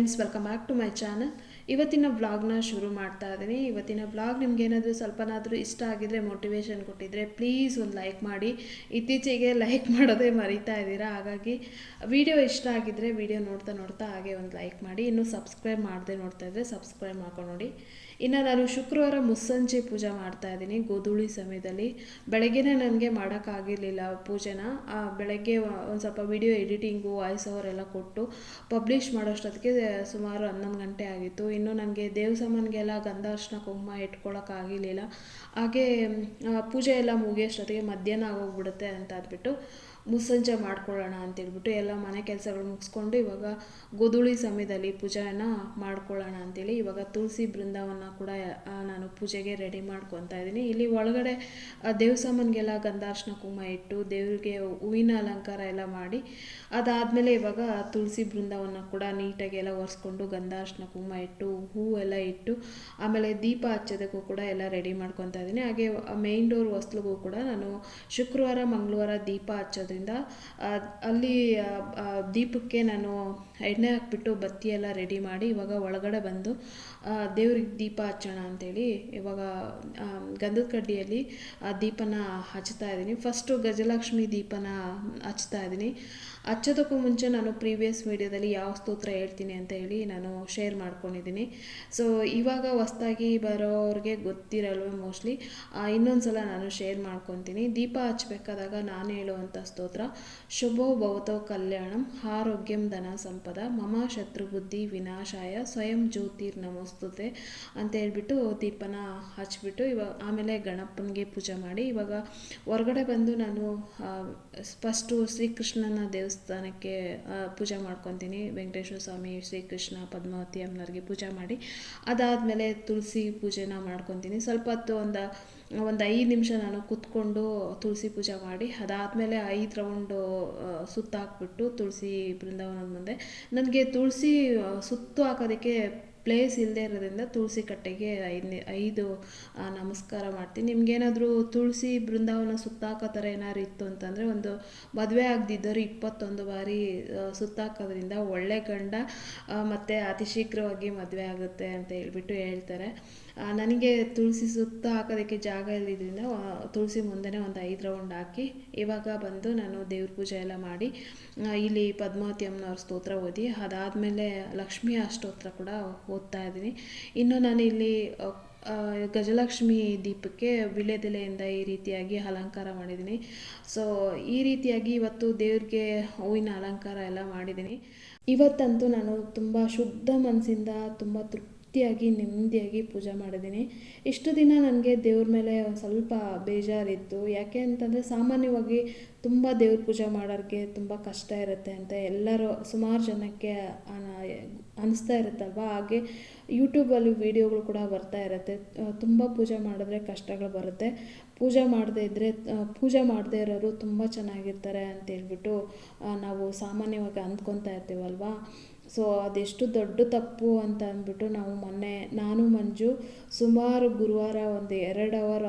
Friends welcome back to my channel ಇವತ್ತಿನ ವ್ಲಾಗ್ನ ಶುರು ಮಾಡ್ತಾ ಇದ್ದೀನಿ ಇವತ್ತಿನ ವ್ಲಾಗ್ ನಿಮ್ಗೆ ಏನಾದರೂ ಸ್ವಲ್ಪನಾದರೂ ಇಷ್ಟ ಆಗಿದ್ರೆ ಮೋಟಿವೇಶನ್ ಕೊಟ್ಟಿದ್ರೆ ಪ್ಲೀಸ್ ಒಂದು ಲೈಕ್ ಮಾಡಿ. ಇತ್ತೀಚೆಗೆ ಲೈಕ್ ಮಾಡೋದೇ ಮರಿತಾ ಇದ್ದೀರಾ? ಹಾಗಾಗಿ ವಿಡಿಯೋ ಇಷ್ಟ ಆಗಿದ್ರೆ ವಿಡಿಯೋ ನೋಡ್ತಾ ನೋಡ್ತಾ ಹಾಗೆ ಒಂದು ಲೈಕ್ ಮಾಡಿ. ಇನ್ನೂ ಸಬ್ಸ್ಕ್ರೈಬ್ ಮಾಡದೆ ನೋಡ್ತಾ ಇದ್ದರೆ ಸಬ್ಸ್ಕ್ರೈಬ್ ಮಾಡ್ಕೊಂಡು ನೋಡಿ. ಇನ್ನು ನಾನು ಶುಕ್ರವಾರ ಮುಸ್ಸಂಜೆ ಪೂಜೆ ಮಾಡ್ತಾ ಇದ್ದೀನಿ, ಗೋಧೂಳಿ ಸಮಯದಲ್ಲಿ. ಬೆಳಗ್ಗೆನೇ ನನಗೆ ಮಾಡೋಕ್ಕಾಗಿರಲಿಲ್ಲ ಪೂಜೆನ. ಬೆಳಗ್ಗೆ ಒಂದು ಸ್ವಲ್ಪ ವಿಡಿಯೋ ಎಡಿಟಿಂಗು, ವಾಯ್ಸ್ ಅವರೆಲ್ಲ ಕೊಟ್ಟು ಪಬ್ಲಿಷ್ ಮಾಡೋಷ್ಟೊತ್ತಿಗೆ ಸುಮಾರು ಹನ್ನೊಂದು ಗಂಟೆ ಆಗಿತ್ತು. ಇನ್ನು ನನಗೆ ದೇವ್ ಸಾಮಾನಿಗೆಲ್ಲ ಗಂಧ ಅರ್ಶಿನ ಕುಂಕುಮ ಇಟ್ಕೊಳ್ಳೋಕ್ಕಾಗಿರಲಿಲ್ಲ ಹಾಗೆ ಪೂಜೆ ಎಲ್ಲ ಮುಗಿಯೋಷ್ಟೊತ್ತಿಗೆ ಮಧ್ಯಾಹ್ನ ಆಗೋಗ್ಬಿಡುತ್ತೆ ಅಂತ ಅಂದ್ಬಿಟ್ಟು ಮುಸ್ಸಂಜೆ ಮಾಡ್ಕೊಳ್ಳೋಣ ಅಂತೇಳ್ಬಿಟ್ಟು ಎಲ್ಲ ಮನೆ ಕೆಲಸಗಳು ಮುಗಿಸ್ಕೊಂಡು ಇವಾಗ ಗೋಧೂಳಿ ಸಮಯದಲ್ಲಿ ಪೂಜೆಯನ್ನು ಮಾಡ್ಕೊಳ್ಳೋಣ ಅಂತೇಳಿ ಇವಾಗ ತುಳಸಿ ಬೃಂದಾವನ ಕೂಡ ನಾನು ಪೂಜೆಗೆ ರೆಡಿ ಮಾಡ್ಕೊತಾ ಇದ್ದೀನಿ. ಇಲ್ಲಿ ಒಳಗಡೆ ಆ, ದೇವ್ ಸಾಮಾನಿಗೆಲ್ಲ ಗಂಧಾರ್ಶನ ಕುಂಕುಮ ಇಟ್ಟು ದೇವರಿಗೆ ಹೂವಿನ ಅಲಂಕಾರ ಎಲ್ಲ ಮಾಡಿ ಅದಾದಮೇಲೆ ಇವಾಗ ತುಳಸಿ ಬೃಂದಾವನ ಕೂಡ ನೀಟಾಗಿ ಎಲ್ಲ ಒರೆಸ್ಕೊಂಡು ಗಂಧಾರ್ಶನ ಕುಂಕುಮ ಇಟ್ಟು ಹೂವೆಲ್ಲ ಇಟ್ಟು ಆಮೇಲೆ ದೀಪ ಹಚ್ಚೋದಕ್ಕೂ ಕೂಡ ಎಲ್ಲ ರೆಡಿ ಮಾಡ್ಕೊತಾ ಇದ್ದೀನಿ. ಹಾಗೆ ಮೇನ್ ಡೋರ್ ಹೊಸ್ಲಿಗೂ ಕೂಡ ನಾನು ಶುಕ್ರವಾರ ಮಂಗಳವಾರ ದೀಪ ಹಚ್ಚೋದ್ರಿಂದ ಆ, ಅಲ್ಲಿ ದೀಪಕ್ಕೆ ನಾನು ಎಣ್ಣೆ ಹಾಕ್ಬಿಟ್ಟು ಬತ್ತಿ ಎಲ್ಲ ರೆಡಿ ಮಾಡಿ ಇವಾಗ ಒಳಗಡೆ ಬಂದು ದೇವ್ರಿಗೆ ದೀಪ ಹಚ್ಚೋಣ ಅಂತೇಳಿ ಇವಾಗ ಗಂಧದ ಕಡ್ಡಿಯಲ್ಲಿ ಆ ದೀಪನ ಹಚ್ತಾ ಇದ್ದೀನಿ. ಫಸ್ಟು ಗಜಲಕ್ಷ್ಮಿ ದೀಪನ ಹಚ್ತಾ ಇದ್ದೀನಿ. ಹಚ್ಚೋದಕ್ಕೂ ಮುಂಚೆ ನಾನು ಪ್ರೀವಿಯಸ್ ವೀಡಿಯೋದಲ್ಲಿ ಯಾವ ಸ್ತೋತ್ರ ಹೇಳ್ತೀನಿ ಅಂತ ಹೇಳಿ ನಾನು ಶೇರ್ ಮಾಡ್ಕೊಂಡಿದ್ದೀನಿ. ಸೊ ಇವಾಗ ಹೊಸ್ದಾಗಿ ಬರೋರಿಗೆ ಗೊತ್ತಿರಲ್ವೇ ಮೋಸ್ಟ್ಲಿ ಇನ್ನೊಂದು ಸಲ ನಾನು ಶೇರ್ ಮಾಡ್ಕೊತೀನಿ. ದೀಪ ಹಚ್ಬೇಕಾದಾಗ ನಾನು ಹೇಳುವಂಥ ಸ್ತೋತ್ರ ಶುಭೋ ಭವತೋ ಕಲ್ಯಾಣಂ ಆರೋಗ್ಯಂ ಧನ ಸಂಪದ. ಮಮ ಶತ್ರುಬುದ್ಧಿ ವಿನಾಶಾಯ ಸ್ವಯಂ ಜ್ಯೋತಿರ್ ನಮಸ್ತುತೆ ಅಂತ ಹೇಳ್ಬಿಟ್ಟು ದೀಪನ ಹಚ್ಬಿಟ್ಟು ಇವಾಗ ಆಮೇಲೆ ಗಣಪನಿಗೆ ಪೂಜೆ ಮಾಡಿ ಇವಾಗ ಹೊರಗಡೆ ಬಂದು ನಾನು ಫಸ್ಟು ಶ್ರೀಕೃಷ್ಣನ ದೇವಸ್ಥಾನಕ್ಕೆ ಪೂಜೆ ಮಾಡ್ಕೊತೀನಿ. ವೆಂಕಟೇಶ್ವರ ಸ್ವಾಮಿ, ಶ್ರೀಕೃಷ್ಣ, ಪದ್ಮಾವತಿ, ಅಮ್ಮನವ್ರಿಗೆ ಪೂಜೆ ಮಾಡಿ ಅದಾದಮೇಲೆ ತುಳಸಿ ಪೂಜೆನ ಮಾಡ್ಕೊತೀನಿ. ಸ್ವಲ್ಪ ಹೊತ್ತು ಒಂದು ಒಂದು ಐದು ನಿಮಿಷ ನಾನು ಕೂತ್ಕೊಂಡು ತುಳಸಿ ಪೂಜೆ ಮಾಡಿ, ಅದಾದಮೇಲೆ ಐದು ರೌಂಡು ಸುತ್ತ ಹಾಕ್ಬಿಟ್ಟು ತುಳಸಿ ಬೃಂದಾವನದ ಮುಂದೆ. ನನಗೆ ತುಳಸಿ ಸುತ್ತು ಹಾಕೋದಕ್ಕೆ ಪ್ಲೇಸ್ ಇಲ್ಲದೆ ಇರೋದ್ರಿಂದ ತುಳಸಿ ಕಟ್ಟೆಗೆ ಐದು ಐದು ನಮಸ್ಕಾರ ಮಾಡ್ತೀನಿ. ನಿಮ್ಗೇನಾದರೂ ತುಳಸಿ ಬೃಂದಾವನ ಸುತ್ತಾಕೋ ಥರ ಏನಾದ್ರು ಇತ್ತು ಅಂತಂದರೆ ಒಂದು ಮದುವೆ ಆಗದಿದ್ದವರು ಇಪ್ಪತ್ತೊಂದು ಬಾರಿ ಸುತ್ತಾಕೋದ್ರಿಂದ ಒಳ್ಳೆ ಗಂಡ ಮತ್ತು ಅತಿ ಶೀಘ್ರವಾಗಿ ಮದುವೆ ಆಗುತ್ತೆ ಅಂತ ಹೇಳ್ಬಿಟ್ಟು ಹೇಳ್ತಾರೆ. ನನಗೆ ತುಳಸಿ ಸುತ್ತ ಹಾಕೋದಕ್ಕೆ ಜಾಗ ಇಲ್ಲದಿದ್ದರಿಂದ ತುಳಸಿ ಮುಂದೆನೇ ಒಂದು ಐದು ರೌಂಡ್ ಹಾಕಿ ಇವಾಗ ಬಂದು ನಾನು ದೇವ್ರ ಪೂಜೆ ಎಲ್ಲ ಮಾಡಿ ಇಲ್ಲಿ ಪದ್ಮಾವತಿ ಅಮ್ಮನವ್ರ ಸ್ತೋತ್ರ ಓದಿ, ಅದಾದಮೇಲೆ ಲಕ್ಷ್ಮೀ ಅಷ್ಟೋತ್ರ ಕೂಡ ಓದ್ತಾ ಇದ್ದೀನಿ. ಇನ್ನು ನಾನು ಇಲ್ಲಿ ಗಜಲಕ್ಷ್ಮಿ ದೀಪಕ್ಕೆ ವಿಳೆದೆಲೆಯಿಂದ ಈ ರೀತಿಯಾಗಿ ಅಲಂಕಾರ ಮಾಡಿದ್ದೀನಿ. ಸೊ ಈ ರೀತಿಯಾಗಿ ಇವತ್ತು ದೇವ್ರಿಗೆ ಹೂವಿನ ಅಲಂಕಾರ ಎಲ್ಲ ಮಾಡಿದ್ದೀನಿ. ಇವತ್ತಂತೂ ನಾನು ತುಂಬ ಶುದ್ಧ ಮನಸ್ಸಿಂದ ತುಂಬ ತೃಪ್ತಿಯಾಗಿ ನೆಮ್ಮದಿಯಾಗಿ ಪೂಜೆ ಮಾಡಿದ್ದೀನಿ. ಇಷ್ಟು ದಿನ ನನಗೆ ದೇವ್ರ ಮೇಲೆ ಒಂದು ಸ್ವಲ್ಪ ಬೇಜಾರಿತ್ತು. ಯಾಕೆ ಅಂತಂದರೆ ಸಾಮಾನ್ಯವಾಗಿ ತುಂಬ ದೇವ್ರ ಪೂಜೆ ಮಾಡೋರಿಗೆ ತುಂಬ ಕಷ್ಟ ಇರುತ್ತೆ ಅಂತ ಎಲ್ಲರೂ ಸುಮಾರು ಜನಕ್ಕೆ ಅನ- ಅನಿಸ್ತಾ ಇರುತ್ತಲ್ವ? ಹಾಗೆ ಯೂಟ್ಯೂಬಲ್ಲಿ ವೀಡಿಯೋಗಳು ಕೂಡ ಬರ್ತಾ ಇರುತ್ತೆ. ತುಂಬ ಪೂಜೆ ಮಾಡಿದ್ರೆ ಕಷ್ಟಗಳು ಬರುತ್ತೆ. ಪೂಜೆ ಮಾಡದೇ ಇದ್ದರೆ ಪೂಜೆ ಮಾಡದೇ ಇರೋರು ತುಂಬ ಚೆನ್ನಾಗಿರ್ತಾರೆ ಅಂತ ಹೇಳ್ಬಿಟ್ಟು ನಾವು ಸಾಮಾನ್ಯವಾಗಿ ಅಂದ್ಕೊತಾ ಇರ್ತೀವಲ್ವಾ? ಸೊ ಅದೆಷ್ಟು ದೊಡ್ಡ ತಪ್ಪು ಅಂತ ಅಂದ್ಬಿಟ್ಟು ನಾವು ಮೊನ್ನೆ, ನಾನು, ಮಂಜು ಸುಮಾರು ಗುರುವಾರ ಒಂದು ಎರಡು ಅವರ್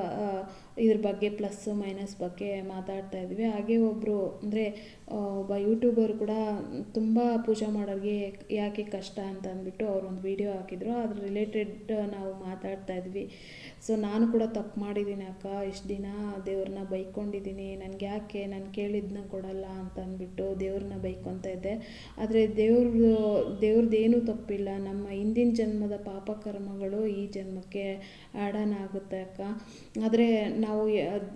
ಇದ್ರ ಬಗ್ಗೆ ಪ್ಲಸ್ ಮೈನಸ್ ಬಗ್ಗೆ ಮಾತಾಡ್ತಾ ಇದ್ವಿ. ಹಾಗೆ ಒಬ್ಬರು ಅಂದರೆ ಒಬ್ಬ ಯೂಟ್ಯೂಬರ್ ಕೂಡ ತುಂಬ ಪೂಜೆ ಮಾಡೋರಿಗೆ ಯಾಕೆ ಕಷ್ಟ ಅಂತ ಅಂದ್ಬಿಟ್ಟು ಅವ್ರು ಒಂದು ವಿಡಿಯೋ ಹಾಕಿದ್ರು. ಅದ್ರ ರಿಲೇಟೆಡ್ ನಾವು ಮಾತಾಡ್ತಾ ಇದ್ವಿ. ಸೊ ನಾನು ಕೂಡ ತಪ್ಪು ಮಾಡಿದ್ದೀನಿ ಅಕ್ಕ. ಇಷ್ಟು ದಿನ ದೇವ್ರನ್ನ ಬೈಕೊಂಡಿದ್ದೀನಿ. ನನಗೆ ಯಾಕೆ? ನಾನು ಕೇಳಿದ್ದನ್ನ ಕೊಡಲ್ಲ ಅಂತ ಅಂದ್ಬಿಟ್ಟು ದೇವ್ರನ್ನ ಬೈಕೊತಾ ಇದ್ದೆ. ಆದರೆ ದೇವ್ರದ್ದು ದೇವ್ರದ್ದೇನೂ ತಪ್ಪಿಲ್ಲ. ನಮ್ಮ ಹಿಂದಿನ ಜನ್ಮದ ಪಾಪ ಕರ್ಮಗಳು ಈ ಜನ್ಮಕ್ಕೆ ಆಡನ್ ಆಗುತ್ತೆ ಅಕ್ಕ. ಆದರೆ ನಾವು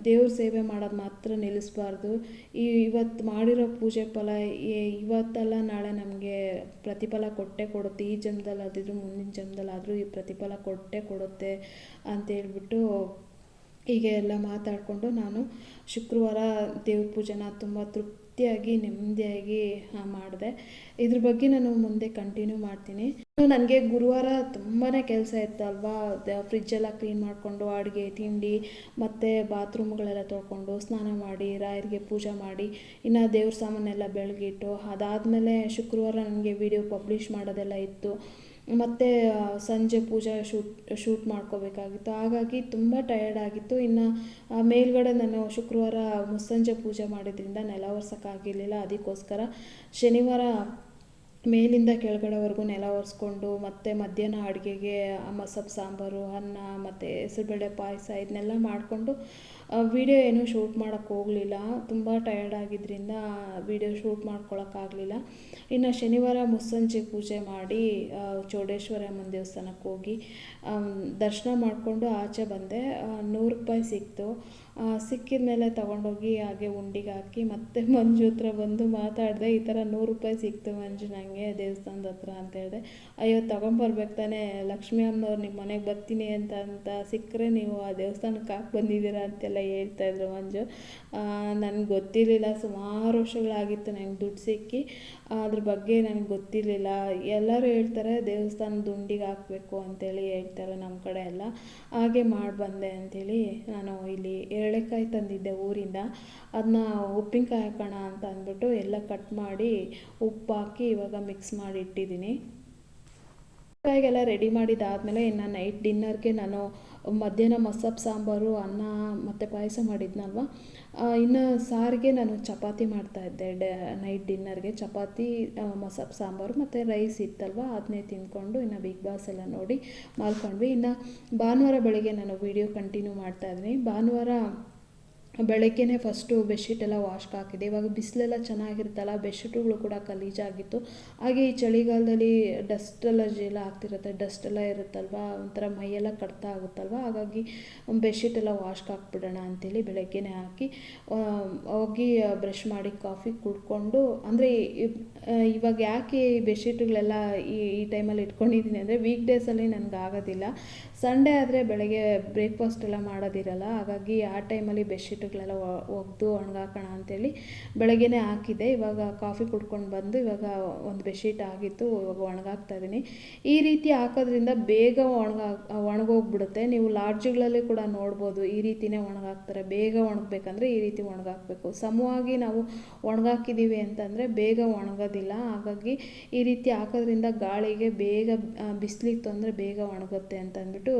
ದೇವ್ರ ಸೇವೆ ಮಾಡೋದು ಮಾತ್ರ ನಿಲ್ಲಿಸ್ಬಾರ್ದು. ಈ ಇವತ್ತು ಮಾಡಿರೋ ಪೂಜೆ ಫಲ ಇವತ್ತಲ್ಲ ನಾಳೆ ನಮಗೆ ಪ್ರತಿಫಲ ಕೊಟ್ಟೆ ಕೊಡುತ್ತೆ. ಈ ಜನ್ಮದಲ್ಲಿ ಮುಂದಿನ ಜನ್ಮದಲ್ಲಾದರೂ ಈ ಪ್ರತಿಫಲ ಕೊಟ್ಟೆ ಕೊಡುತ್ತೆ ಅಂತ ಹೇಳ್ಬಿಟ್ಟು ಹೀಗೆ ಎಲ್ಲ ಮಾತಾಡಿಕೊಂಡು ನಾನು ಶುಕ್ರವಾರ ದೇವ್ರ ಪೂಜೆನ ತುಂಬ ತೃಪ್ತಿಯಾಗಿ, ನೆಮ್ಮದಿಯಾಗಿ ಮಾಡಿದೆ. ಇದ್ರ ಬಗ್ಗೆ ನಾನು ಮುಂದೆ ಕಂಟಿನ್ಯೂ ಮಾಡ್ತೀನಿ. ನನಗೆ ಗುರುವಾರ ತುಂಬಾ ಕೆಲಸ ಇತ್ತಲ್ವಾ? ಫ್ರಿಜ್ಜೆಲ್ಲ ಕ್ಲೀನ್ ಮಾಡಿಕೊಂಡು ಅಡುಗೆ, ತಿಂಡಿ ಮತ್ತು ಬಾತ್ರೂಮ್ಗಳೆಲ್ಲ ತೊಳ್ಕೊಂಡು ಸ್ನಾನ ಮಾಡಿ, ರಾಯರಿಗೆ ಪೂಜೆ ಮಾಡಿ, ಇನ್ನು ದೇವ್ರ ಸಾಮಾನೆಲ್ಲ ಬೆಳಗಿಟ್ಟು ಅದಾದಮೇಲೆ ಶುಕ್ರವಾರ ನನಗೆ ವಿಡಿಯೋ ಪಬ್ಲಿಷ್ ಮಾಡೋದೆಲ್ಲ ಇತ್ತು. ಮತ್ತು ಸಂಜೆ ಪೂಜೆ ಶೂಟ್ ಶೂಟ್ ಮಾಡ್ಕೋಬೇಕಾಗಿತ್ತು. ಹಾಗಾಗಿ ತುಂಬ ಟಯರ್ಡ್ ಆಗಿತ್ತು. ಇನ್ನು ಮೇಲ್ಗಡೆ ನಾನು ಶುಕ್ರವಾರ ಮುಸ್ಸಂಜೆ ಪೂಜೆ ಮಾಡಿದ್ರಿಂದ ನೆಲ ಒರ್ಸೋಕ್ಕಾಗಿರಲಿಲ್ಲ. ಅದಕ್ಕೋಸ್ಕರ ಶನಿವಾರ ಮೇಲಿಂದ ಕೆಳಗಡೆವರೆಗೂ ನೆಲ ಒರೆಸ್ಕೊಂಡು ಮತ್ತು ಮಧ್ಯಾಹ್ನ ಅಡುಗೆಗೆ ಮಸಪ್ಪು ಸಾಂಬಾರು, ಅನ್ನ, ಮತ್ತು ಹೆಸರುಬೇಳೆ ಪಾಯಸ ಇದನ್ನೆಲ್ಲ ಮಾಡಿಕೊಂಡು ವೀಡಿಯೋ ಏನೂ ಶೂಟ್ ಮಾಡೋಕ್ಕೆ ಹೋಗಲಿಲ್ಲ. ತುಂಬ ಟಯರ್ಡ್ ಆಗಿದ್ದರಿಂದ ವೀಡಿಯೋ ಶೂಟ್ ಮಾಡ್ಕೊಳಕ್ಕಾಗಲಿಲ್ಲ ಇನ್ನು ಶನಿವಾರ ಮುಸ್ಸಂಜೆ ಪೂಜೆ ಮಾಡಿ ಚೌಡೇಶ್ವರ ಅಮ್ಮನ ದೇವಸ್ಥಾನಕ್ಕೆ ಹೋಗಿ ದರ್ಶನ ಮಾಡಿಕೊಂಡು ಆಚೆ ಬಂದೆ. ನೂರು ರೂಪಾಯಿ ಸಿಕ್ತು. ಸಿಕ್ಕಿದ ಮೇಲೆ ತೊಗೊಂಡೋಗಿ ಹಾಗೆ ಉಂಡಿಗೆ ಹಾಕಿ ಮತ್ತೆ ಮಂಜು ಹತ್ರ ಬಂದು ಮಾತಾಡಿದೆ, ಈ ಥರ ನೂರು ರೂಪಾಯಿ ಸಿಕ್ತು ಮಂಜು ನನಗೆ ದೇವಸ್ಥಾನದ ಹತ್ರ ಅಂತ ಹೇಳಿದೆ. ಅಯ್ಯೋ ತೊಗೊಂಬರ್ಬೇಕು ತಾನೇ, ಲಕ್ಷ್ಮೀ ಅಮ್ಮನವ್ರು ನಿಮ್ಮ ಮನೆಗೆ ಬರ್ತೀನಿ ಅಂತ ಅಂತ ಸಿಕ್ಕರೆ ನೀವು ಆ ದೇವಸ್ಥಾನಕ್ಕೆ ಹಾಕಿ ಬಂದಿದ್ದೀರಾ ಅಂತೆಲ್ಲ ಹೇಳ್ತಾಯಿದ್ರು ಮಂಜು. ನನಗೆ ಗೊತ್ತಿರಲಿಲ್ಲ, ಸುಮಾರು ವರ್ಷಗಳಾಗಿತ್ತು ನನಗೆ ದುಡ್ಡು ಸಿಕ್ಕಿ. ಅದ್ರ ಬಗ್ಗೆ ನನಗೆ ಗೊತ್ತಿರಲಿಲ್ಲ. ಎಲ್ಲರೂ ಹೇಳ್ತಾರೆ ದೇವಸ್ಥಾನದ ದುಂಡಿಗೆ ಹಾಕಬೇಕು ಅಂತೇಳಿ ಹೇಳ್ತಾರೆ ನಮ್ಮ ಕಡೆ ಎಲ್ಲ. ಹಾಗೆ ಮಾಡಿ ಬಂದೆ ಅಂಥೇಳಿ ನಾನು ಇಲ್ಲಿ ಎರಳೆಕಾಯಿ ತಂದಿದ್ದೆ ಊರಿಂದ. ಅದನ್ನ ಉಪ್ಪಿನಕಾಯಿ ಹಾಕೋಣ ಅಂತ ಅಂದ್ಬಿಟ್ಟು ಎಲ್ಲ ಕಟ್ ಮಾಡಿ ಉಪ್ಪು ಹಾಕಿ ಇವಾಗ ಮಿಕ್ಸ್ ಮಾಡಿ ಇಟ್ಟಿದ್ದೀನಿ. ಕಾಯಿಗೆಲ್ಲ ರೆಡಿ ಮಾಡಿದ್ದಾದಮೇಲೆ ಇನ್ನು ನೈಟ್ ಡಿನ್ನರ್ಗೆ ನಾನು ಮಧ್ಯಾಹ್ನ ಮಸೊಪ್ಪು ಸಾಂಬಾರು, ಅನ್ನ ಮತ್ತು ಪಾಯಸ ಮಾಡಿದ್ನಲ್ವ? ಇನ್ನು ಸಾರಿಗೆ ನಾನು ಚಪಾತಿ ಮಾಡ್ತಾಯಿದ್ದೆ ಡ, ನೈಟ್ ಡಿನ್ನರ್ಗೆ ಚಪಾತಿ ಮಸೊಪ್ಪು ಸಾಂಬಾರು ಮತ್ತು ರೈಸ್ ಇತ್ತಲ್ವ? ಅದನ್ನೇ ತಿಂದ್ಕೊಂಡು ಇನ್ನು ಬಿಗ್ ಬಾಸ್ ಎಲ್ಲ ನೋಡಿ ಮಾಡ್ಕೊಂಡ್ವಿ ಇನ್ನು ಭಾನುವಾರ ಬೆಳಗ್ಗೆ ನಾನು ವೀಡಿಯೋ ಕಂಟಿನ್ಯೂ ಮಾಡ್ತಾಯಿದ್ದೀನಿ ಭಾನುವಾರ ಬೆಳಗ್ಗೆನೇ ಫಸ್ಟು ಬೆಡ್ಶೀಟ್ ಎಲ್ಲ ವಾಶ್ಗೆ ಹಾಕಿದೆ. ಇವಾಗ ಬಿಸಿಲೆಲ್ಲ ಚೆನ್ನಾಗಿರುತ್ತಲ್ಲ ಬೆಡ್ಶೀಟುಗಳು ಕೂಡ ಗಲೀಜಾಗಿತ್ತು ಹಾಗೆ ಈ ಚಳಿಗಾಲದಲ್ಲಿ ಡಸ್ಟ್ ಅಲರ್ಜಿ ಎಲ್ಲ ಆಗ್ತಿರುತ್ತೆ ಡಸ್ಟ್ ಎಲ್ಲ ಇರುತ್ತಲ್ವ? ಒಂಥರ ಮೈಯೆಲ್ಲ ಕಡ್ತ ಆಗುತ್ತಲ್ವ? ಹಾಗಾಗಿ ಬೆಡ್ಶೀಟ್ ಎಲ್ಲ ವಾಶ್ಗೆ ಹಾಕ್ಬಿಡೋಣ ಅಂತೇಳಿ ಬೆಳಗ್ಗೆನೇ ಹಾಕಿ ಹೋಗಿ ಬ್ರಷ್ ಮಾಡಿ ಕಾಫಿ ಕುಡ್ಕೊಂಡು, ಅಂದರೆ ಇವಾಗ ಯಾಕೆ ಈ ಬೆಡ್ಶೀಟುಗಳೆಲ್ಲ ಈ ಈ ಟೈಮಲ್ಲಿ ಇಟ್ಕೊಂಡಿದ್ದೀನಿ ಅಂದರೆ ವೀಕ್ ಡೇಸಲ್ಲಿ ನನಗೆ ಆಗೋದಿಲ್ಲ. ಸಂಡೇ ಆದರೆ ಬೆಳಗ್ಗೆ ಬ್ರೇಕ್ಫಾಸ್ಟ್ ಎಲ್ಲ ಮಾಡೋದಿರಲ್ಲ, ಹಾಗಾಗಿ ಆ ಟೈಮಲ್ಲಿ ಬೆಡ್ಶೀಟುಗಳೆಲ್ಲ ಒಗೆದು ಒಣಗಾಕೋಣ ಅಂತೇಳಿ ಬೆಳಗ್ಗೆನೇ ಹಾಕಿದೆ ಇವಾಗ ಕಾಫಿ ಕುಡ್ಕೊಂಡು ಬಂದು ಇವಾಗ ಒಂದು ಬೆಡ್ಶೀಟ್ ಆಗಿತ್ತು, ಇವಾಗ ಒಣಗಾಕ್ತಾ ಇದ್ದೀನಿ. ಈ ರೀತಿ ಹಾಕೋದ್ರಿಂದ ಬೇಗ ಒಣಗ ಒಣಗೋಗ್ಬಿಡುತ್ತೆ ನೀವು ಲಾಡ್ಜ್ಗಳಲ್ಲಿ ಕೂಡ ನೋಡ್ಬೋದು, ಈ ರೀತಿನೇ ಒಣಗಾಕ್ತಾರೆ. ಬೇಗ ಒಣಗಬೇಕಂದ್ರೆ ಈ ರೀತಿ ಒಣಗಾಕಬೇಕು. ಸಮವಾಗಿ ನಾವು ಒಣಗಾಕಿದ್ದೀವಿ ಅಂತಂದರೆ ಬೇಗ ಒಣಗೋದಿಲ್ಲ. ಹಾಗಾಗಿ ಈ ರೀತಿ ಹಾಕೋದ್ರಿಂದ ಗಾಳಿಗೆ ಬೇಗ ಬಿಸಿಲಿಗೆ ತೊಂದರೆ ಬೇಗ ಒಣಗುತ್ತೆ ಅಂತ ಅಂದ್ಬಿಟ್ಟು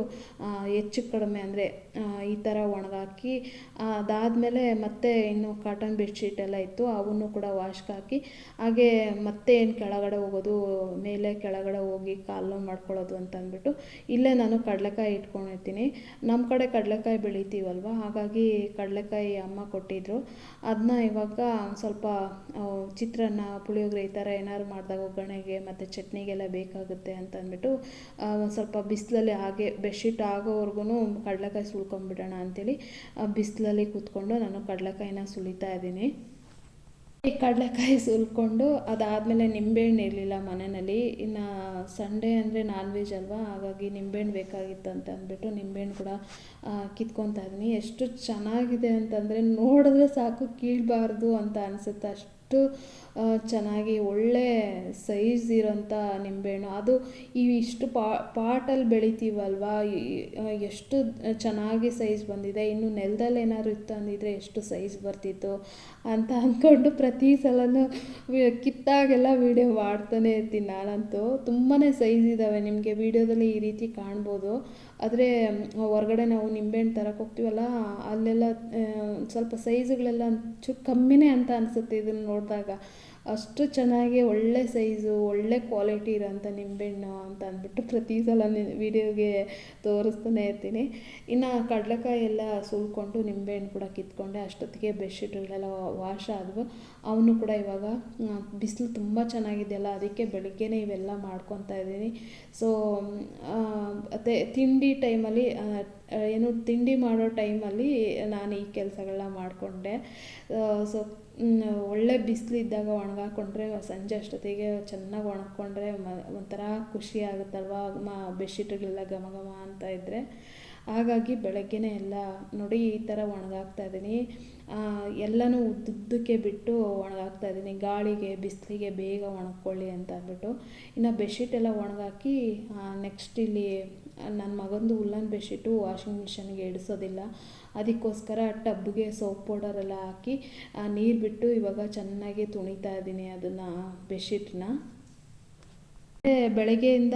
ಹೆಚ್ಚು ಕಡಿಮೆ ಅಂದರೆ ಈ ಥರ ಒಣಗಾಕಿ ಅದಾದಮೇಲೆ ಮತ್ತೆ ಇನ್ನು ಕಾಟನ್ ಬೆಡ್ಶೀಟ್ ಎಲ್ಲ ಇತ್ತು, ಅವನ್ನು ಕೂಡ ವಾಶ್ಗೆ ಹಾಕಿ, ಹಾಗೆ ಮತ್ತೆ ಏನು ಕೆಳಗಡೆ ಹೋಗೋದು, ಮೇಲೆ ಕೆಳಗಡೆ ಹೋಗಿ ಕಾಲು ಮಾಡ್ಕೊಳ್ಳೋದು ಅಂತ ಅಂದ್ಬಿಟ್ಟು ಇಲ್ಲೇ ನಾನು ಕಡಲೆಕಾಯಿ ಇಟ್ಕೊಂಡಿರ್ತೀನಿ. ನಮ್ಮ ಕಡೆ ಕಡಲೆಕಾಯಿ ಬೆಳಿತೀವಲ್ವ? ಹಾಗಾಗಿ ಕಡಲೆಕಾಯಿ ಅಮ್ಮ ಕೊಟ್ಟಿದ್ದರು ಅದನ್ನ ಇವಾಗ ಸ್ವಲ್ಪ ಚಿತ್ರಾನ್ನ, ಪುಳಿಯೋಗರೆ ಈ ಥರ ಏನಾದ್ರು ಮಾಡಿದಾಗ ಒಗ್ಗರಣೆಗೆ ಮತ್ತು ಚಟ್ನಿಗೆಲ್ಲ ಬೇಕಾಗುತ್ತೆ ಅಂತ ಅಂದ್ಬಿಟ್ಟು ಒಂದು ಸ್ವಲ್ಪ ಬಿಸಿಲಲ್ಲಿ ಹಾಗೆ ಬೆಡ್ಶೀಟ್ ಆಗೋವರೆಗೂ ಕಡಲೆಕಾಯಿ ಸುಳ್ಕೊಂಬಿಡೋಣ ಅಂತೇಳಿ ಬಿಸಿಲಲ್ಲಿ ಕೂತ್ಕೊಂಡು ನಾನು ಕಡಲೆಕಾಯಿನ ಸುಲಿತಾ ಇದ್ದೀನಿ. ಈ ಕಡಲೆಕಾಯಿ ಸುಲ್ಕೊಂಡು ಅದಾದಮೇಲೆ ನಿಂಬೆಹಣ್ಣು ಇರಲಿಲ್ಲ ಮನೆಯಲ್ಲಿ. ಇನ್ನು ಸಂಡೇ ಅಂದರೆ ನಾನ್ ವೆಜ್ ಅಲ್ವಾ? ಹಾಗಾಗಿ ನಿಂಬೆಹಣ್ಣು ಬೇಕಾಗಿತ್ತು ಅಂತ ಅಂದ್ಬಿಟ್ಟು ನಿಂಬೆಹಣ್ಣು ಕೂಡ ಕಿತ್ಕೊತಾ ಇದ್ದೀನಿ. ಎಷ್ಟು ಚೆನ್ನಾಗಿದೆ ಅಂತಂದರೆ ನೋಡಿದ್ರೆ ಸಾಕು, ಕೀಳಬಾರ್ದು ಅಂತ ಅನಿಸುತ್ತೆ. ಅಷ್ಟು ಚೆನ್ನಾಗಿ ಒಳ್ಳೆ ಸೈಜ್ ಇರೋಂಥ ನಿಂಬೆಹಣ್ಣು. ಅದು ಈ ಇಷ್ಟು ಪಾ ಪಾಟಲ್ಲಿ ಬೆಳಿತೀವಲ್ವಾ? ಎಷ್ಟು ಚೆನ್ನಾಗಿ ಸೈಜ್ ಬಂದಿದೆ. ಇನ್ನು ನೆಲದಲ್ಲಿ ಏನಾದ್ರು ಇತ್ತು ಅಂದಿದ್ರೆ ಎಷ್ಟು ಸೈಜ್ ಬರ್ತಿತ್ತು ಅಂತ ಅಂದ್ಕೊಂಡು ಪ್ರತಿ ಸಲನೂ ವಿ- ಕಿತ್ತಾಗೆಲ್ಲ ವೀಡಿಯೋ ಮಾಡ್ತಾನೆ ಇರ್ತೀನಿ ನಾನಂತೂ. ತುಂಬಾ ಸೈಜ್ ಇದ್ದಾವೆ ನಿಮಗೆ ವೀಡಿಯೋದಲ್ಲಿ ಈ ರೀತಿ ಕಾಣ್ಬೋದು. ಆದರೆ ಹೊರಗಡೆ ನಾವು ನಿಂಬೆಹಣ್ಣು ತರಕ್ಕೆ ಹೋಗ್ತೀವಲ್ಲ, ಅಲ್ಲೆಲ್ಲ ಸ್ವಲ್ಪ ಸೈಜುಗಳೆಲ್ಲ ಚೂರು ಕಮ್ಮಿನೇ ಅಂತ ಅನಿಸುತ್ತೆ ಇದನ್ನು ನೋಡಿದಾಗ. ಅಷ್ಟು ಚೆನ್ನಾಗಿ ಒಳ್ಳೆ ಸೈಜು, ಒಳ್ಳೆ ಕ್ವಾಲಿಟಿ ಇರೋಂಥ ನಿಂಬೆಹಣ್ಣು ಅಂತ ಅಂದ್ಬಿಟ್ಟು ಪ್ರತಿ ಸಲ ವೀಡಿಯೋಗೆ ತೋರಿಸ್ತಾನೆ ಇರ್ತೀನಿ. ಇನ್ನು ಕಡಲೆಕಾಯಿ ಎಲ್ಲ ಸುಲ್ಕೊಂಡು ನಿಂಬೆಹಣ್ಣು ಕೂಡ ಕಿತ್ಕೊಂಡೆ, ಅಷ್ಟೊತ್ತಿಗೆ ಬೆಡ್ಶೀಟ್ಗಳೆಲ್ಲ ವಾಶ್ ಆದವು. ಅವನು ಕೂಡ ಇವಾಗ ಬಿಸಿಲು ತುಂಬ ಚೆನ್ನಾಗಿದೆಯಲ್ಲ, ಅದಕ್ಕೆ ಬೆಳಗ್ಗೆನೇ ಇವೆಲ್ಲ ಮಾಡ್ಕೊತಾ ಇದ್ದೀನಿ. ಸೊ ಮತ್ತು ತಿಂಡಿ ಟೈಮಲ್ಲಿ ಏನು ತಿಂಡಿ ಮಾಡೋ ಟೈಮಲ್ಲಿ ನಾನು ಈ ಕೆಲಸಗಳನ್ನ ಮಾಡಿಕೊಂಡೆ. ಸೊ ಒಳ್ಳೆ ಬಿಸಿಲಿದ್ದಾಗ ಒಣಗಾಕೊಂಡ್ರೆ ಸಂಜೆ ಅಷ್ಟೊತ್ತಿಗೆ ಚೆನ್ನಾಗಿ ಒಣಗ್ಕೊಂಡ್ರೆ ಮ, ಒಂಥರ ಖುಷಿ ಆಗುತ್ತಲ್ವಾ? ಮ ಬೆಡ್ಶೀಟ್ಗಳೆಲ್ಲ ಘಮ ಘಮ ಅಂತ ಇದ್ದರೆ ಹಾಗಾಗಿ ಬೆಳಗ್ಗೆನೇ ಎಲ್ಲ ನೋಡಿ ಈ ಥರ ಒಣಗಾಕ್ತಾ ಇದ್ದೀನಿ. ಎಲ್ಲನೂ ಉದ್ದುದ್ದಕ್ಕೆ ಬಿಟ್ಟು ಒಣಗಾಕ್ತಾ ಇದ್ದೀನಿ. ಗಾಳಿಗೆ, ಬಿಸಿಲಿಗೆ ಬೇಗ ಒಣಗ್ಕೊಳ್ಳಿ ಅಂತ ಅಂದ್ಬಿಟ್ಟು. ಇನ್ನು ಬೆಡ್ಶೀಟ್ ಎಲ್ಲ ಒಣಗಾಕಿ ನೆಕ್ಸ್ಟ್ ಇಲ್ಲಿ ನನ್ನ ಮಗಂದು ಉಲ್ಲನ್ ಬೆಡ್ಶೀಟು ವಾಷಿಂಗ್ ಮಿಷನ್ಗೆ ಇಡಿಸೋದಿಲ್ಲ. ಅದಕ್ಕೋಸ್ಕರ ಟಬ್ಗೆ ಸೋಪ್ ಪೌಡರ್ ಎಲ್ಲ ಹಾಕಿ ನೀರು ಬಿಟ್ಟು ಇವಾಗ ಚೆನ್ನಾಗಿ ತುಣಿತಾ ಇದ್ದೀನಿ ಅದನ್ನು ಬೆಡ್ಶೀಟ್ನ. ಬೆಳಗ್ಗೆಯಿಂದ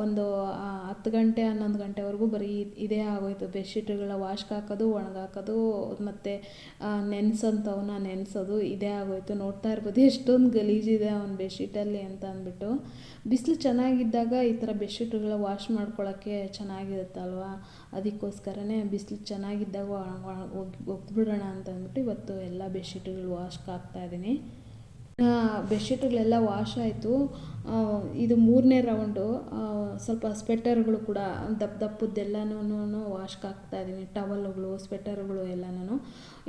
ಒಂದು ಹತ್ತು ಗಂಟೆ, ಹನ್ನೊಂದು ಗಂಟೆವರೆಗೂ ಬರೀ ಇದ್- ಇದೇ ಆಗೋಯ್ತು. ಬೆಡ್ಶೀಟ್ಗಳ ವಾಶ್ಗೆ ಹಾಕೋದು, ಒಣಗಾಕೋದು, ಮತ್ತು ನೆನೆಸೋಂಥವನ್ನ ನೆನೆಸೋದು ಇದೇ ಆಗೋಯ್ತು. ನೋಡ್ತಾ ಇರ್ಬೋದು ಎಷ್ಟೊಂದು ಗಲೀಜಿದೆ ಅವ್ನ ಬೆಡ್ಶೀಟಲ್ಲಿ ಅಂತ ಅಂದ್ಬಿಟ್ಟು. ಬಿಸಿಲು ಚೆನ್ನಾಗಿದ್ದಾಗ ಈ ಥರ ಬೆಡ್ಶೀಟ್ಗಳ ವಾಶ್ ಮಾಡ್ಕೊಳ್ಳೋಕ್ಕೆ ಚೆನ್ನಾಗಿರುತ್ತಲ್ವಾ? ಅದಕ್ಕೋಸ್ಕರನೇ ಬಿಸಿಲು ಚೆನ್ನಾಗಿದ್ದಾಗ ಒಗ್ಬಿಡೋಣ ಅಂತ ಅಂದ್ಬಿಟ್ಟು ಇವತ್ತು ಎಲ್ಲ ಬೆಡ್ಶೀಟ್ಗಳು ವಾಶ್ಗೆ ಹಾಕ್ತಾಯಿದ್ದೀನಿ ಬೆಡ್ಶೀಟ್ಗಳೆಲ್ಲ ವಾಶ್ ಆಯಿತು. ಇದು ಮೂರನೇ ರೌಂಡು. ಸ್ವಲ್ಪ ಸ್ವೆಟರ್ಗಳು ಕೂಡ ದಪ್ಪ ದಪ್ಪದ್ದೆಲ್ಲನೂ ವಾಶ್ಗೆ ಹಾಕ್ತಾ ಇದ್ದೀನಿ. ಟವಲ್ಗಳು, ಸ್ವೆಟರ್ಗಳು ಎಲ್ಲನೂ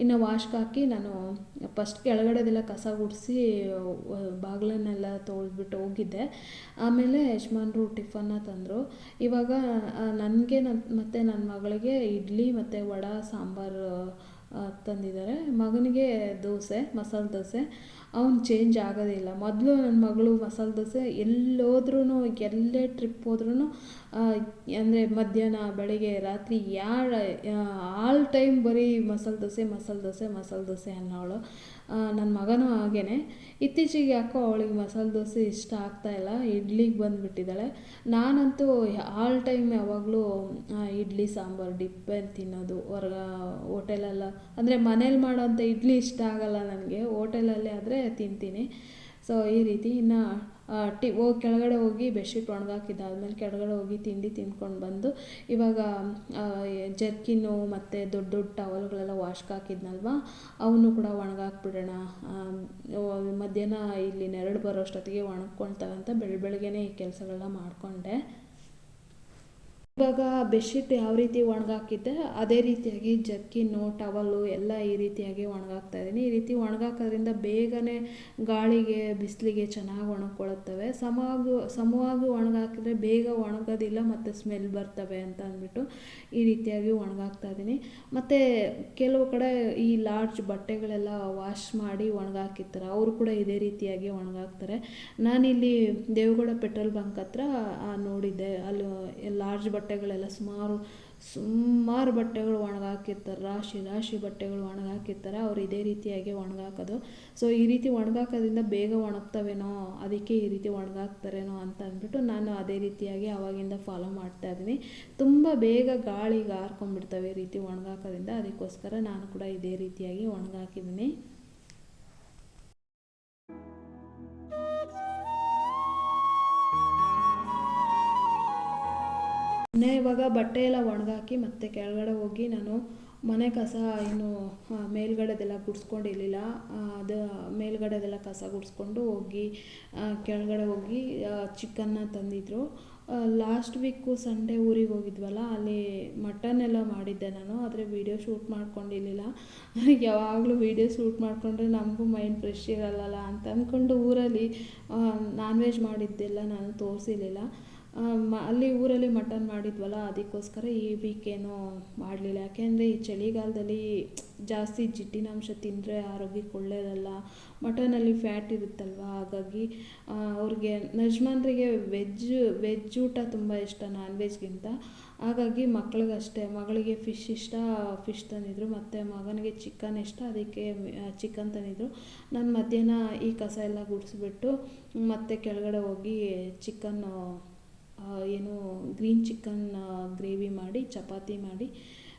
ಇನ್ನು ವಾಶ್ಗೆ ಹಾಕಿ ನಾನು ಫಸ್ಟ್ ಕೆಳಗಡೆದೆಲ್ಲ ಕಸ ಗುಡಿಸಿ ಬಾಗಿಲನ್ನೆಲ್ಲ ತೊಳೆದ್ಬಿಟ್ಟು ಹೋಗಿದ್ದೆ. ಆಮೇಲೆ ಯಜಮಾನ್ರು ಟಿಫನ್ನ ತಂದರು. ಇವಾಗ ನನಗೆ ನನ್ನ ಮತ್ತು ನನ್ನ ಮಗಳಿಗೆ ಇಡ್ಲಿ ಮತ್ತು ವಡ, ಸಾಂಬಾರು ತಂದಿದ್ದಾರೆ. ಮಗನಿಗೆ ದೋಸೆ, ಮಸಾಲೆ ದೋಸೆ. ಅವ್ನು ಚೇಂಜ್ ಆಗೋದಿಲ್ಲ ಮೊದಲು ನನ್ನ ಮಗಳು ಮಸಾಲೆ ದೋಸೆ ಎಲ್ಲೋದ್ರೂ ಎಲ್ಲೇ ಟ್ರಿಪ್ ಹೋದ್ರೂ ಅಂದರೆ ಮಧ್ಯಾಹ್ನ, ಬೆಳಗ್ಗೆ, ರಾತ್ರಿ ಯಾರು ಆಲ್ ಟೈಮ್ ಬರೀ ಮಸಾಲೆ ದೋಸೆ ಮಸಾಲೆ ದೋಸೆ ಮಸಾಲೆ ದೋಸೆ ಅನ್ನೋಳು. ನನ್ನ ಮಗನೂ ಹಾಗೇನೆ. ಇತ್ತೀಚೆಗೆ ಯಾಕೋ ಅವಳಿಗೆ ಮಸಾಲೆ ದೋಸೆ ಇಷ್ಟ ಆಗ್ತಾ ಇಲ್ಲ, ಇಡ್ಲಿಗೆ ಬಂದುಬಿಟ್ಟಿದ್ದಾಳೆ. ನಾನಂತೂ ಆಲ್ ಟೈಮ್ ಯಾವಾಗಲೂ ಇಡ್ಲಿ, ಸಾಂಬಾರು ಡಿಪ್ಪೆ ತಿನ್ನೋದು, ಹೊರ್ಗ, ಹೋಟೆಲಲ್ಲ. ಅಂದರೆ ಮನೇಲಿ ಮಾಡೋವಂಥ ಇಡ್ಲಿ ಇಷ್ಟ ಆಗಲ್ಲ ನನಗೆ, ಹೋಟೆಲಲ್ಲಿ ಆದರೆ ತಿಂತೀನಿ. ಸೊ ಈ ರೀತಿ ಇನ್ನು ಟಿ ಹೋಗಿ ಕೆಳಗಡೆ ಹೋಗಿ ಬೆಡ್ಶೀಟ್ ಒಣಗಾಕಿದ್ದಾದ್ಮೇಲೆ ಕೆಳಗಡೆ ಹೋಗಿ ತಿಂಡಿ ತಿಂದ್ಕೊಂಡು ಬಂದು ಇವಾಗ ಜರ್ಕಿನ್ನು ಮತ್ತು ದೊಡ್ಡ ದೊಡ್ಡ ಟವಲ್ಗಳೆಲ್ಲ ವಾಶ್ಗೆ ಹಾಕಿದ್ನಲ್ವ? ಕೂಡ ಒಣಗಾಕ್ಬಿಡೋಣ ಮಧ್ಯಾಹ್ನ ಇಲ್ಲಿ ನೆರಳು ಬರೋ ಅಷ್ಟೊತ್ತಿಗೆ ಅಂತ ಬೆಳ, ಬೆಳಗ್ಗೆನೇ ಈ ಕೆಲಸಗಳನ್ನ ಮಾಡಿಕೊಂಡೆ. ಇವಾಗ ಬೆಡ್ಶೀಟ್ ಯಾವ ರೀತಿ ಒಣಗಾಕಿದ್ದೆ, ಅದೇ ರೀತಿಯಾಗಿ ಜರ್ಕಿನ್ನು ಟವಲ್ಲು ಎಲ್ಲ ಈ ರೀತಿಯಾಗಿ ಒಣಗಾಕ್ತಾ ಇದ್ದೀನಿ. ಈ ರೀತಿ ಒಣಗಾಕೋದ್ರಿಂದ ಬೇಗನೆ ಗಾಳಿಗೆ, ಬಿಸಿಲಿಗೆ ಚೆನ್ನಾಗಿ ಒಣಗ್ಕೊಳ್ಳುತ್ತವೆ. ಸಮವಾಗಿ ಸಮವಾಗಿ ಒಣಗಾಕಿದ್ರೆ ಬೇಗ ಒಣಗೋದಿಲ್ಲ ಮತ್ತು ಸ್ಮೆಲ್ ಬರ್ತವೆ ಅಂತ ಅಂದ್ಬಿಟ್ಟು ಈ ರೀತಿಯಾಗಿ ಒಣಗಾಕ್ತಾ ಇದ್ದೀನಿ. ಮತ್ತು ಕೆಲವು ಕಡೆ ಈ ಲಾರ್ಜ್ ಬಟ್ಟೆಗಳೆಲ್ಲ ವಾಶ್ ಮಾಡಿ ಒಣಗಾಕಿರ್ತಾರೆ. ಅವರು ಕೂಡ ಇದೇ ರೀತಿಯಾಗಿ ಒಣಗಾಕ್ತಾರೆ. ನಾನಿಲ್ಲಿ ದೇವಗೌಡ ಪೆಟ್ರೋಲ್ ಬಂಕ್ ಹತ್ರ ನೋಡಿದ್ದೆ. ಅಲ್ಲಿ ಲಾರ್ಜ್ ಬಟ್ಟೆಗಳೆಲ್ಲ ಸುಮಾರು ಸುಮಾರು ಬಟ್ಟೆಗಳು ಒಣಗಾಕಿರ್ತಾರೆ. ರಾಶಿ ರಾಶಿ ಬಟ್ಟೆಗಳು ಒಣಗಾಕಿರ್ತಾರೆ. ಅವ್ರು ಇದೇ ರೀತಿಯಾಗಿ ಒಣಗಾಕೋದು. ಸೊ ಈ ರೀತಿ ಒಣಗಾಕೋದ್ರಿಂದ ಬೇಗ ಒಣಗ್ತವೇನೋ, ಅದಕ್ಕೆ ಈ ರೀತಿ ಒಣಗಾಕ್ತಾರೇನೋ ಅಂತ ಅಂದ್ಬಿಟ್ಟು ನಾನು ಅದೇ ರೀತಿಯಾಗಿ ಅವಾಗಿಂದ ಫಾಲೋ ಮಾಡ್ತಾ ಇದ್ದೀನಿ. ತುಂಬ ಬೇಗ ಗಾಳಿಗೆ ಹಾರ್ಕೊಂಡ್ಬಿಡ್ತವೆ ಈ ರೀತಿ ಒಣಗಾಕೋದ್ರಿಂದ. ಅದಕ್ಕೋಸ್ಕರ ನಾನು ಕೂಡ ಇದೇ ರೀತಿಯಾಗಿ ಒಣಗಾಕಿದ್ದೀನಿ. ಇನ್ನು ಇವಾಗ ಬಟ್ಟೆ ಎಲ್ಲ ಒಣಗಾಕಿ ಮತ್ತೆ ಕೆಳಗಡೆ ಹೋಗಿ ನಾನು ಮನೆ ಕಸ ಏನು ಮೇಲ್ಗಡೆದೆಲ್ಲ ಗುಡ್ಸ್ಕೊಂಡಿರಲಿಲ್ಲ. ಅದು ಮೇಲ್ಗಡೆದೆಲ್ಲ ಕಸ ಗುಡಿಸ್ಕೊಂಡು ಹೋಗಿ ಕೆಳಗಡೆ ಹೋಗಿ ಚಿಕನ್ನ ತಂದಿದ್ರು. ಲಾಸ್ಟ್ ವೀಕು ಸಂಡೇ ಊರಿಗೆ ಹೋಗಿದ್ವಲ್ಲ, ಅಲ್ಲಿ ಮಟನ್ ಎಲ್ಲ ಮಾಡಿದ್ದೆ ನಾನು, ಆದರೆ ವೀಡಿಯೋ ಶೂಟ್ ಮಾಡ್ಕೊಂಡಿರಲಿಲ್ಲ. ಯಾವಾಗಲೂ ವೀಡಿಯೋ ಶೂಟ್ ಮಾಡಿಕೊಂಡ್ರೆ ನಮಗೂ ಮೈಂಡ್ ಫ್ರೆಶ್ ಇರಲ್ಲಲ್ಲ ಅಂತ ಅಂದ್ಕೊಂಡು ಊರಲ್ಲಿ ನಾನ್ ವೆಜ್ ಮಾಡಿದ್ದೆಲ್ಲ ನಾನು ತೋರಿಸಿರ್ಲಿಲ್ಲ. ಮ, ಅಲ್ಲಿ ಊರಲ್ಲಿ ಮಟನ್ ಮಾಡಿದ್ವಲ್ಲ, ಅದಕ್ಕೋಸ್ಕರ ಈ ವೀಕೇನು ಮಾಡಲಿಲ್ಲ. ಯಾಕೆಂದರೆ ಈ ಚಳಿಗಾಲದಲ್ಲಿ ಜಾಸ್ತಿ ಜಿಡ್ಡಿನಾಂಶ ತಿಂದರೆ ಆರೋಗ್ಯಕ್ಕೆ ಒಳ್ಳೆಯದಲ್ಲ ಮಟನಲ್ಲಿ ಫ್ಯಾಟ್ ಇರುತ್ತಲ್ವ? ಹಾಗಾಗಿ ಅವ್ರಿಗೆ ಯಜಮಾನ್ರಿಗೆ ವೆಜ್ ವೆಜ್ ಊಟ ತುಂಬ ಇಷ್ಟ ನಾನ್ ವೆಜ್ಗಿಂತ ಹಾಗಾಗಿ ಮಕ್ಳಿಗಷ್ಟೇ, ಮಗಳಿಗೆ ಫಿಶ್ ಇಷ್ಟ ಫಿಶ್ ತಂದಿದ್ರು. ಮತ್ತು ಮಗನಿಗೆ ಚಿಕನ್ ಇಷ್ಟ, ಅದಕ್ಕೆ ಚಿಕನ್ ತಂದಿದ್ರು. ನಾನು ಮಧ್ಯಾಹ್ನ ಈ ಕಸ ಎಲ್ಲ ಗುಡಿಸ್ಬಿಟ್ಟು, ಮತ್ತೆ ಕೆಳಗಡೆ ಹೋಗಿ ಚಿಕನ್ನು ಏನು ಗ್ರೀನ್ ಚಿಕನ್ ಗ್ರೇವಿ ಮಾಡಿ, ಚಪಾತಿ ಮಾಡಿ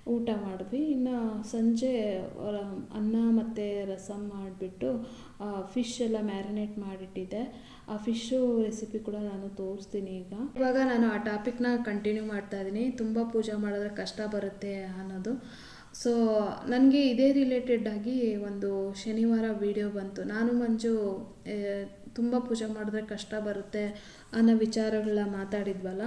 ಊಟ ಮಾಡಿದ್ವಿ. ಇನ್ನು ಸಂಜೆ ಅನ್ನ ಮತ್ತು ರಸಮ್ ಮಾಡಿಬಿಟ್ಟು ಫಿಶ್ ಎಲ್ಲ ಮ್ಯಾರಿನೇಟ್ ಮಾಡಿಟ್ಟಿದ್ದೆ. ಆ ಫಿಶ್ಶು ರೆಸಿಪಿ ಕೂಡ ನಾನು ತೋರಿಸ್ತೀನಿ ಈಗ. ಇವಾಗ ನಾನು ಆ ಟಾಪಿಕ್ನ ಕಂಟಿನ್ಯೂ ಮಾಡ್ತಾ ಇದ್ದೀನಿ. ತುಂಬ ಪೂಜೆ ಮಾಡಿದ್ರೆ ಕಷ್ಟ ಬರುತ್ತೆ ಅನ್ನೋದು. ಸೊ ನನಗೆ ಇದೇ ರಿಲೇಟೆಡ್ ಆಗಿ ಒಂದು ಶನಿವಾರ ವಿಡಿಯೋ ಬಂತು. ನಾನು, ಮಂಜು ತುಂಬ ಪೂಜೆ ಮಾಡಿದ್ರೆ ಕಷ್ಟ ಬರುತ್ತೆ ಅನ್ನೋ ವಿಚಾರಗಳನ್ನ ಮಾತಾಡಿದ್ವಲ್ಲ.